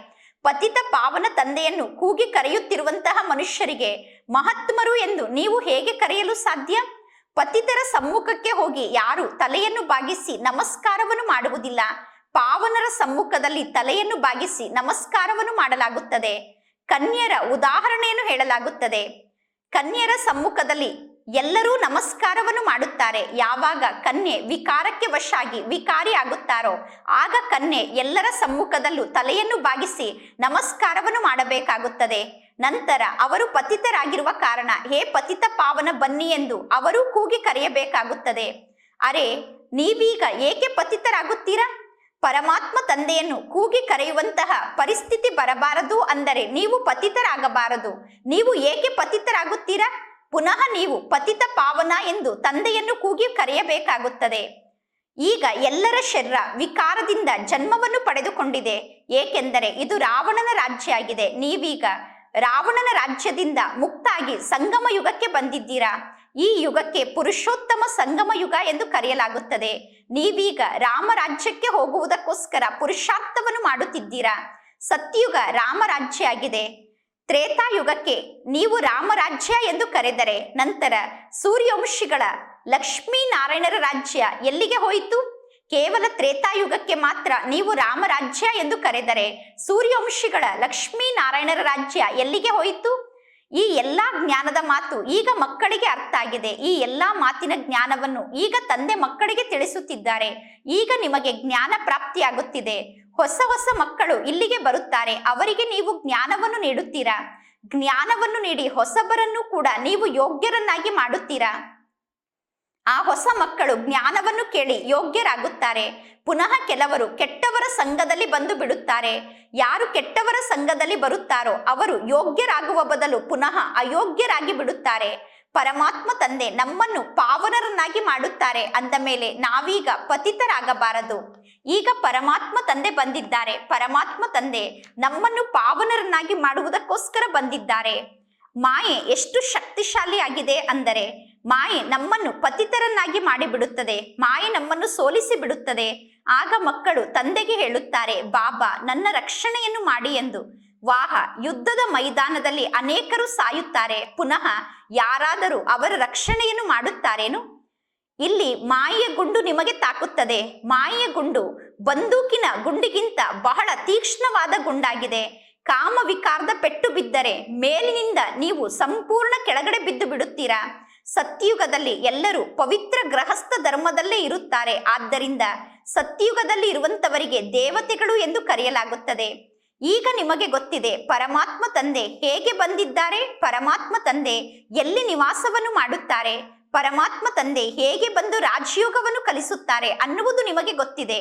ಪತಿತ ಪಾವನ ತಂದೆಯನ್ನು ಕೂಗಿ ಕರೆಯುತ್ತಿರುವಂತಹ ಮನುಷ್ಯರಿಗೆ ಮಹಾತ್ಮರು ಎಂದು ನೀವು ಹೇಗೆ ಕರೆಯಲು ಸಾಧ್ಯ? ಪತಿತರ ಸಮ್ಮುಖಕ್ಕೆ ಹೋಗಿ ಯಾರು ತಲೆಯನ್ನು ಬಾಗಿಸಿ ನಮಸ್ಕಾರವನ್ನು ಮಾಡುವುದಿಲ್ಲ. ಪಾವನರ ಸಮ್ಮುಖದಲ್ಲಿ ತಲೆಯನ್ನು ಬಾಗಿಸಿ ನಮಸ್ಕಾರವನ್ನು ಮಾಡಲಾಗುತ್ತದೆ. ಕನ್ಯರ ಉದಾಹರಣೆಯನ್ನು ಹೇಳಲಾಗುತ್ತದೆ. ಕನ್ಯರ ಸಮ್ಮುಖದಲ್ಲಿ ಎಲ್ಲರೂ ನಮಸ್ಕಾರವನ್ನು ಮಾಡುತ್ತಾರೆ. ಯಾವಾಗ ಕನ್ಯೆ ವಿಕಾರಕ್ಕೆ ವಶಾಗಿ ವಿಕಾರಿ ಆಗುತ್ತಾರೋ ಆಗ ಕನ್ಯೆ ಎಲ್ಲರ ಸಮ್ಮುಖದಲ್ಲೂ ತಲೆಯನ್ನು ಬಾಗಿಸಿ ನಮಸ್ಕಾರವನ್ನು ಮಾಡಬೇಕಾಗುತ್ತದೆ. ನಂತರ ಅವರು ಪತಿತರಾಗಿರುವ ಕಾರಣ, ಹೇ ಪತಿತ ಪಾವನ, ಬನ್ನಿ ಎಂದು ಅವರು ಕೂಗಿ ಕರೆಯಬೇಕಾಗುತ್ತದೆ. ಅರೆ, ನೀವೀಗ ಏಕೆ ಪತಿತರಾಗುತ್ತೀರಾ? ಪರಮಾತ್ಮ ತಂದೆಯನ್ನು ಕೂಗಿ ಕರೆಯುವಂತಹ ಪರಿಸ್ಥಿತಿ ಬರಬಾರದು ಅಂದರೆ ನೀವು ಪತಿತರಾಗಬಾರದು. ನೀವು ಏಕೆ ಪತಿತರಾಗುತ್ತೀರಾ? ಪುನಃ ನೀವು ಪತಿತ ಪಾವನ ಎಂದು ತಂದೆಯನ್ನು ಕೂಗಿ ಕರೆಯಬೇಕಾಗುತ್ತದೆ. ಈಗ ಎಲ್ಲರ ಶರೀರ ವಿಕಾರದಿಂದ ಜನ್ಮವನ್ನು ಪಡೆದುಕೊಂಡಿದೆ. ಏಕೆಂದರೆ ಇದು ರಾವಣನ ರಾಜ್ಯ ಆಗಿದೆ ನೀವೀಗ ರಾವಣನ ರಾಜ್ಯದಿಂದ ಮುಕ್ತಾಗಿ ಸಂಗಮ ಯುಗಕ್ಕೆ ಬಂದಿದ್ದೀರಾ? ಈ ಯುಗಕ್ಕೆ ಪುರುಷೋತ್ತಮ ಸಂಗಮ ಯುಗ ಎಂದು ಕರೆಯಲಾಗುತ್ತದೆ. ನೀವೀಗ ರಾಮರಾಜ್ಯಕ್ಕೆ ಹೋಗುವುದಕ್ಕೋಸ್ಕರ ಪುರುಷಾರ್ಥವನ್ನು ಮಾಡುತ್ತಿದ್ದೀರಾ? ಸತ್ಯುಗ ರಾಮರಾಜ್ಯ ಆಗಿದೆ. ತ್ರೇತಾಯುಗಕ್ಕೆ ನೀವು ರಾಮರಾಜ್ಯ ಎಂದು ಕರೆದರೆ ನಂತರ ಸೂರ್ಯವಂಶಿಗಳ ಲಕ್ಷ್ಮೀನಾರಾಯಣರ ರಾಜ್ಯ ಎಲ್ಲಿಗೆ ಹೋಯಿತು? ಕೇವಲ ತ್ರೇತಾಯುಗಕ್ಕೆ ಮಾತ್ರ ನೀವು ರಾಮರಾಜ್ಯ ಎಂದು ಕರೆದರೆ ಸೂರ್ಯವಂಶಿಗಳ ಲಕ್ಷ್ಮೀನಾರಾಯಣರ ರಾಜ್ಯ ಎಲ್ಲಿಗೆ ಹೋಯಿತು? ಈ ಎಲ್ಲ ಜ್ಞಾನದ ಮಾತು ಈಗ ಮಕ್ಕಳಿಗೆ ಅರ್ಥ ಆಗಿದೆ. ಈ ಎಲ್ಲ ಮಾತಿನ ಜ್ಞಾನವನ್ನು ಈಗ ತಂದೆ ಮಕ್ಕಳಿಗೆ ತಿಳಿಸುತ್ತಿದ್ದಾರೆ. ಈಗ ನಿಮಗೆ ಜ್ಞಾನ ಪ್ರಾಪ್ತಿಯಾಗುತ್ತಿದೆ. ಹೊಸ ಹೊಸ ಮಕ್ಕಳು ಇಲ್ಲಿಗೆ ಬರುತ್ತಾರೆ. ಅವರಿಗೆ ನೀವು ಜ್ಞಾನವನ್ನು ನೀಡುತ್ತೀರಾ? ಜ್ಞಾನವನ್ನು ನೀಡಿ ಹೊಸಬರನ್ನು ಕೂಡ ನೀವು ಯೋಗ್ಯರನ್ನಾಗಿ ಮಾಡುತ್ತೀರಾ? ಆ ಹೊಸ ಮಕ್ಕಳು ಜ್ಞಾನವನ್ನು ಕೇಳಿ ಯೋಗ್ಯರಾಗುತ್ತಾರೆ. ಪುನಃ ಕೆಲವರು ಕೆಟ್ಟವರ ಸಂಘದಲ್ಲಿ ಬಂದು ಬಿಡುತ್ತಾರೆ. ಯಾರು ಕೆಟ್ಟವರ ಸಂಘದಲ್ಲಿ ಬರುತ್ತಾರೋ ಅವರು ಯೋಗ್ಯರಾಗುವ ಬದಲು ಪುನಃ ಅಯೋಗ್ಯರಾಗಿ ಬಿಡುತ್ತಾರೆ. ಪರಮಾತ್ಮ ತಂದೆ ನಮ್ಮನ್ನು ಪಾವನರನ್ನಾಗಿ ಮಾಡುತ್ತಾರೆ. ಅಂದ ಮೇಲೆ ನಾವೀಗ ಪತಿತರಾಗಬಾರದು. ಈಗ ಪರಮಾತ್ಮ ತಂದೆ ಬಂದಿದ್ದಾರೆ. ಪರಮಾತ್ಮ ತಂದೆ ನಮ್ಮನ್ನು ಪಾವನರನ್ನಾಗಿ ಮಾಡುವುದಕ್ಕೋಸ್ಕರ ಬಂದಿದ್ದಾರೆ. ಮಾಯೆ ಎಷ್ಟು ಶಕ್ತಿಶಾಲಿಯಾಗಿದೆ ಅಂದರೆ ಮಾಯೆ ನಮ್ಮನ್ನು ಪತಿತರನ್ನಾಗಿ ಮಾಡಿಬಿಡುತ್ತದೆ, ಮಾಯೆ ನಮ್ಮನ್ನು ಸೋಲಿಸಿ ಬಿಡುತ್ತದೆ. ಆಗ ಮಕ್ಕಳು ತಂದೆಗೆ ಹೇಳುತ್ತಾರೆ, ಬಾಬಾ, ನನ್ನ ರಕ್ಷಣೆಯನ್ನು ಮಾಡಿ ಎಂದು. ವಾಹ, ಯುದ್ಧದ ಮೈದಾನದಲ್ಲಿ ಅನೇಕರು ಸಾಯುತ್ತಾರೆ, ಪುನಃ ಯಾರಾದರೂ ಅವರ ರಕ್ಷಣೆಯನ್ನು ಮಾಡುತ್ತಾರೇನು? ಇಲ್ಲಿ ಮಾಯೆಯ ಗುಂಡು ನಿಮಗೆ ತಾಕುತ್ತದೆ. ಮಾಯೆಯ ಗುಂಡು ಬಂದೂಕಿನ ಗುಂಡಿಗಿಂತ ಬಹಳ ತೀಕ್ಷ್ಣವಾದ ಗುಂಡಾಗಿದೆ. ಕಾಮ ವಿಕಾರದ ಪೆಟ್ಟು ಬಿದ್ದರೆ ಮೇಲಿನಿಂದ ನೀವು ಸಂಪೂರ್ಣ ಕೆಳಗಡೆ ಬಿದ್ದು ಬಿಡುತ್ತೀರಾ? ಸತ್ಯುಗದಲ್ಲಿ ಎಲ್ಲರೂ ಪವಿತ್ರ ಗೃಹಸ್ಥ ಧರ್ಮದಲ್ಲೇ ಇರುತ್ತಾರೆ. ಆದ್ದರಿಂದ ಸತ್ಯುಗದಲ್ಲಿ ಇರುವಂತವರಿಗೆ ದೇವತೆಗಳು ಎಂದು ಕರೆಯಲಾಗುತ್ತದೆ. ಈಗ ನಿಮಗೆ ಗೊತ್ತಿದೆ, ಪರಮಾತ್ಮ ತಂದೆ ಹೇಗೆ ಬಂದಿದ್ದಾರೆ? ಪರಮಾತ್ಮ ತಂದೆ ಎಲ್ಲಿ ನಿವಾಸವನ್ನು ಮಾಡುತ್ತಾರೆ? ಪರಮಾತ್ಮ ತಂದೆ ಹೇಗೆ ಬಂದು ರಾಜಯೋಗವನ್ನು ಕಲಿಸುತ್ತಾರೆ ಅನ್ನುವುದು ನಿಮಗೆ ಗೊತ್ತಿದೆ.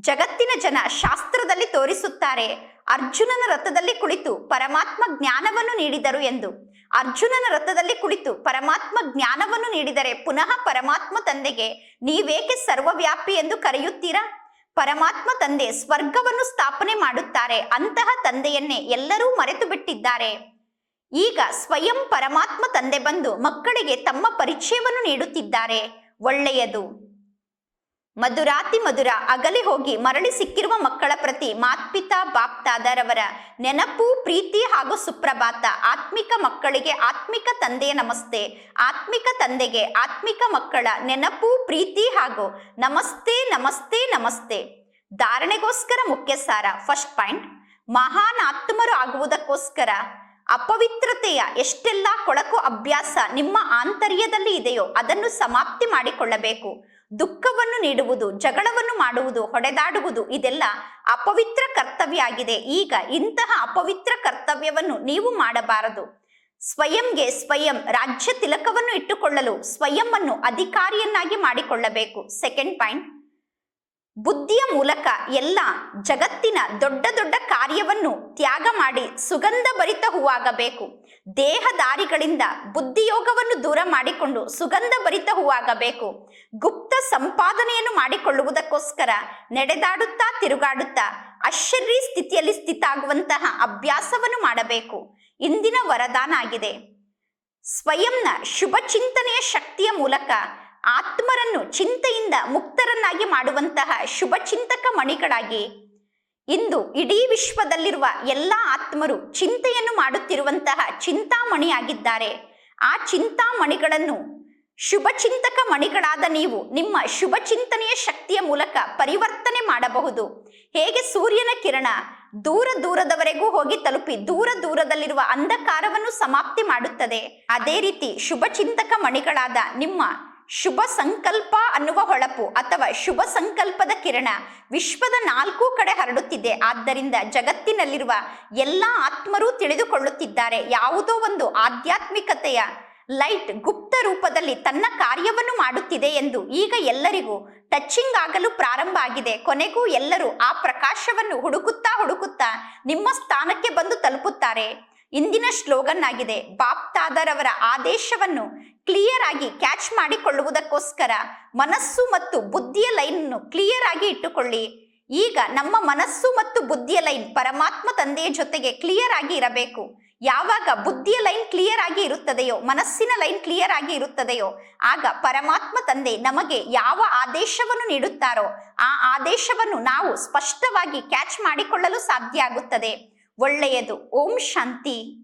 ಜಗತ್ತಿನ ಜನ ಶಾಸ್ತ್ರದಲ್ಲಿ ತೋರಿಸುತ್ತಾರೆ ಅರ್ಜುನನ ರಥದಲ್ಲಿ ಕುಳಿತು ಪರಮಾತ್ಮ ಜ್ಞಾನವನ್ನು ನೀಡಿದರು ಎಂದು. ಅರ್ಜುನನ ರಥದಲ್ಲಿ ಕುಳಿತು ಪರಮಾತ್ಮ ಜ್ಞಾನವನ್ನು ನೀಡಿದರೆ ಪುನಃ ಪರಮಾತ್ಮ ತಂದೆಗೆ ನೀವೇಕೆ ಸರ್ವವ್ಯಾಪಿ ಎಂದು ಕರೆಯುತ್ತೀರಾ? ಪರಮಾತ್ಮ ತಂದೆ ಸ್ವರ್ಗವನ್ನು ಸ್ಥಾಪನೆ ಮಾಡುತ್ತಾರೆ, ಅಂತಹ ತಂದೆಯನ್ನೇ ಎಲ್ಲರೂ ಮರೆತು ಬಿಟ್ಟಿದ್ದಾರೆ ಈಗ ಸ್ವಯಂ ಪರಮಾತ್ಮ ತಂದೆ ಬಂದು ಮಕ್ಕಳಿಗೆ ತಮ್ಮ ಪರಿಚಯವನ್ನು ನೀಡುತ್ತಿದ್ದಾರೆ. ಒಳ್ಳೆಯದು. ಮಧುರಾತಿ ಮಧುರ ಅಗಲಿ ಹೋಗಿ ಮರಳಿ ಸಿಕ್ಕಿರುವ ಮಕ್ಕಳ ಪ್ರತಿ ಮಾತ್ಪಿತಾ ಬಾಪ್ತಾದರವರ ನೆನಪು, ಪ್ರೀತಿ ಹಾಗೂ ಸುಪ್ರಭಾತ. ಆತ್ಮಿಕ ಮಕ್ಕಳಿಗೆ ಆತ್ಮಿಕ ತಂದೆಯ ನಮಸ್ತೆ. ಆತ್ಮಿಕ ತಂದೆಗೆ ಆತ್ಮಿಕ ಮಕ್ಕಳ ನೆನಪು, ಪ್ರೀತಿ ಹಾಗೂ ನಮಸ್ತೆ ನಮಸ್ತೆ ನಮಸ್ತೆ. ಧಾರಣೆಗೋಸ್ಕರ ಮುಖ್ಯ ಸಾರ ಫಸ್ಟ್ ಪಾಯಿಂಟ್, ಮಹಾನ್ ಆತ್ಮರು ಆಗುವುದಕ್ಕೋಸ್ಕರ ಅಪವಿತ್ರತೆಯ ಎಷ್ಟೆಲ್ಲ ಕೊಳಕು ಅಭ್ಯಾಸ ನಿಮ್ಮ ಆಂತರ್ಯದಲ್ಲಿ ಇದೆಯೋ ಅದನ್ನು ಸಮಾಪ್ತಿ ಮಾಡಿಕೊಳ್ಳಬೇಕು. ದುಃಖವನ್ನು ನೀಡುವುದು, ಜಗಳವನ್ನು ಮಾಡುವುದು, ಹೊಡೆದಾಡುವುದು ಇದೆಲ್ಲ ಅಪವಿತ್ರ ಕರ್ತವ್ಯ ಆಗಿದೆ ಈಗ ಇಂತಹ ಅಪವಿತ್ರ ಕರ್ತವ್ಯವನ್ನು ನೀವು ಮಾಡಬಾರದು. ಸ್ವಯಂಗೆ ಸ್ವಯಂ, ರಾಜ್ಯ ತಿಲಕವನ್ನು ಇಟ್ಟುಕೊಳ್ಳಲು ಸ್ವಯಂ ಅನ್ನು ಅಧಿಕಾರಿಯನ್ನಾಗಿ ಮಾಡಿಕೊಳ್ಳಬೇಕು. ಸೆಕೆಂಡ್ ಪಾಯಿಂಟ್ ಬುದ್ಧಿಯ ಮೂಲಕ ಎಲ್ಲ ಜಗತ್ತಿನ ದೊಡ್ಡ ದೊಡ್ಡ ಕಾರ್ಯವನ್ನು ತ್ಯಾಗ ಮಾಡಿ ಸುಗಂಧ ಭರಿತ ಹೂವಾಗಬೇಕು ದೇಹದಾರಿಗಳಿಂದ ಬುದ್ಧಿಯೋಗವನ್ನು ದೂರ ಮಾಡಿಕೊಂಡು ಸುಗಂಧ ಭರಿತ ಹೂವಾಗಬೇಕು ಗುಪ್ತ ಸಂಪಾದನೆಯನ್ನು ಮಾಡಿಕೊಳ್ಳುವುದಕ್ಕೋಸ್ಕರ ನಡೆದಾಡುತ್ತಾ ತಿರುಗಾಡುತ್ತಾ ಅಶ್ಚರ್ಯ ಸ್ಥಿತಿಯಲ್ಲಿ ಸ್ಥಿತ ಆಗುವಂತಹ ಅಭ್ಯಾಸವನ್ನು ಮಾಡಬೇಕು. ಇಂದಿನ ವರದಾನ ಆಗಿದೆ. ಸ್ವಯಂನ ಶುಭ ಚಿಂತನೆಯ ಶಕ್ತಿಯ ಮೂಲಕ ಆತ್ಮರನ್ನು ಚಿಂತೆಯಿಂದ ಮುಕ್ತರನ್ನಾಗಿ ಮಾಡುವಂತಹ ಶುಭ ಚಿಂತಕ ಮಣಿಗಳಾಗಿ ಇಂದು ಇಡೀ ವಿಶ್ವದಲ್ಲಿರುವ ಎಲ್ಲ ಆತ್ಮರು ಚಿಂತೆಯನ್ನು ಮಾಡುತ್ತಿರುವಂತಹ ಚಿಂತಾಮಣಿಯಾಗಿದ್ದಾರೆ. ಆ ಚಿಂತಾಮಣಿಗಳನ್ನು ಶುಭ ಚಿಂತಕ ಮಣಿಗಳಾದ ನೀವು ನಿಮ್ಮ ಶುಭ ಚಿಂತನೆಯ ಶಕ್ತಿಯ ಮೂಲಕ ಪರಿವರ್ತನೆ ಮಾಡಬಹುದು. ಹೇಗೆ ಸೂರ್ಯನ ಕಿರಣ ದೂರ ದೂರದವರೆಗೂ ಹೋಗಿ ತಲುಪಿ ದೂರ ದೂರದಲ್ಲಿರುವ ಅಂಧಕಾರವನ್ನು ಸಮಾಪ್ತಿ ಮಾಡುತ್ತದೆ. ಅದೇ ರೀತಿ ಶುಭ ಚಿಂತಕ ಮಣಿಗಳಾದ ನಿಮ್ಮ ಶುಭ ಸಂಕಲ್ಪ ಅನ್ನುವ ಹೊಳಪು ಅಥವಾ ಶುಭ ಸಂಕಲ್ಪದ ಕಿರಣ ವಿಶ್ವದ ನಾಲ್ಕು ಕಡೆ ಹರಡುತ್ತಿದೆ. ಆದ್ದರಿಂದ ಜಗತ್ತಿನಲ್ಲಿರುವ ಎಲ್ಲ ಆತ್ಮರು ತಿಳಿದುಕೊಳ್ಳುತ್ತಿದ್ದಾರೆ. ಯಾವುದೋ ಒಂದು ಆಧ್ಯಾತ್ಮಿಕತೆಯ ಲೈಟ್ ಗುಪ್ತ ರೂಪದಲ್ಲಿ ತನ್ನ ಕಾರ್ಯವನ್ನು ಮಾಡುತ್ತಿದೆ ಎಂದು ಈಗ ಎಲ್ಲರಿಗೂ ಟಚ್ಚಿಂಗ್ ಆಗಲು ಪ್ರಾರಂಭ ಆಗಿದೆ. ಕೊನೆಗೂ ಎಲ್ಲರೂ ಆ ಪ್ರಕಾಶವನ್ನು ಹುಡುಕುತ್ತಾ ಹುಡುಕುತ್ತಾ ನಿಮ್ಮ ಸ್ಥಾನಕ್ಕೆ ಬಂದು ತಲುಪುತ್ತಾರೆ. ಇಂದಿನ ಸ್ಲೋಗನ್ ಆಗಿದೆ, ಬಾಪ್ತಾದರವರ ಆದೇಶವನ್ನು ಕ್ಲಿಯರ್ ಆಗಿ ಕ್ಯಾಚ್ ಮಾಡಿಕೊಳ್ಳುವುದಕ್ಕೋಸ್ಕರ ಮನಸ್ಸು ಮತ್ತು ಬುದ್ಧಿಯ ಲೈನ್ ಕ್ಲಿಯರ್ ಆಗಿ ಇಟ್ಟುಕೊಳ್ಳಿ. ಈಗ ನಮ್ಮ ಮನಸ್ಸು ಮತ್ತು ಬುದ್ಧಿಯ ಲೈನ್ ಪರಮಾತ್ಮ ತಂದೆಯ ಜೊತೆಗೆ ಕ್ಲಿಯರ್ ಆಗಿ ಇರಬೇಕು. ಯಾವಾಗ ಬುದ್ಧಿಯ ಲೈನ್ ಕ್ಲಿಯರ್ ಆಗಿ ಇರುತ್ತದೆಯೋ, ಮನಸ್ಸಿನ ಲೈನ್ ಕ್ಲಿಯರ್ ಆಗಿ ಇರುತ್ತದೆಯೋ, ಆಗ ಪರಮಾತ್ಮ ತಂದೆ ನಮಗೆ ಯಾವ ಆದೇಶವನ್ನು ನೀಡುತ್ತಾರೋ, ಆ ಆದೇಶವನ್ನು ನಾವು ಸ್ಪಷ್ಟವಾಗಿ ಕ್ಯಾಚ್ ಮಾಡಿಕೊಳ್ಳಲು ಸಾಧ್ಯ ಆಗುತ್ತದೆ. ಒಳ್ಳೆಯದು. ಓಂ ಶಾಂತಿ.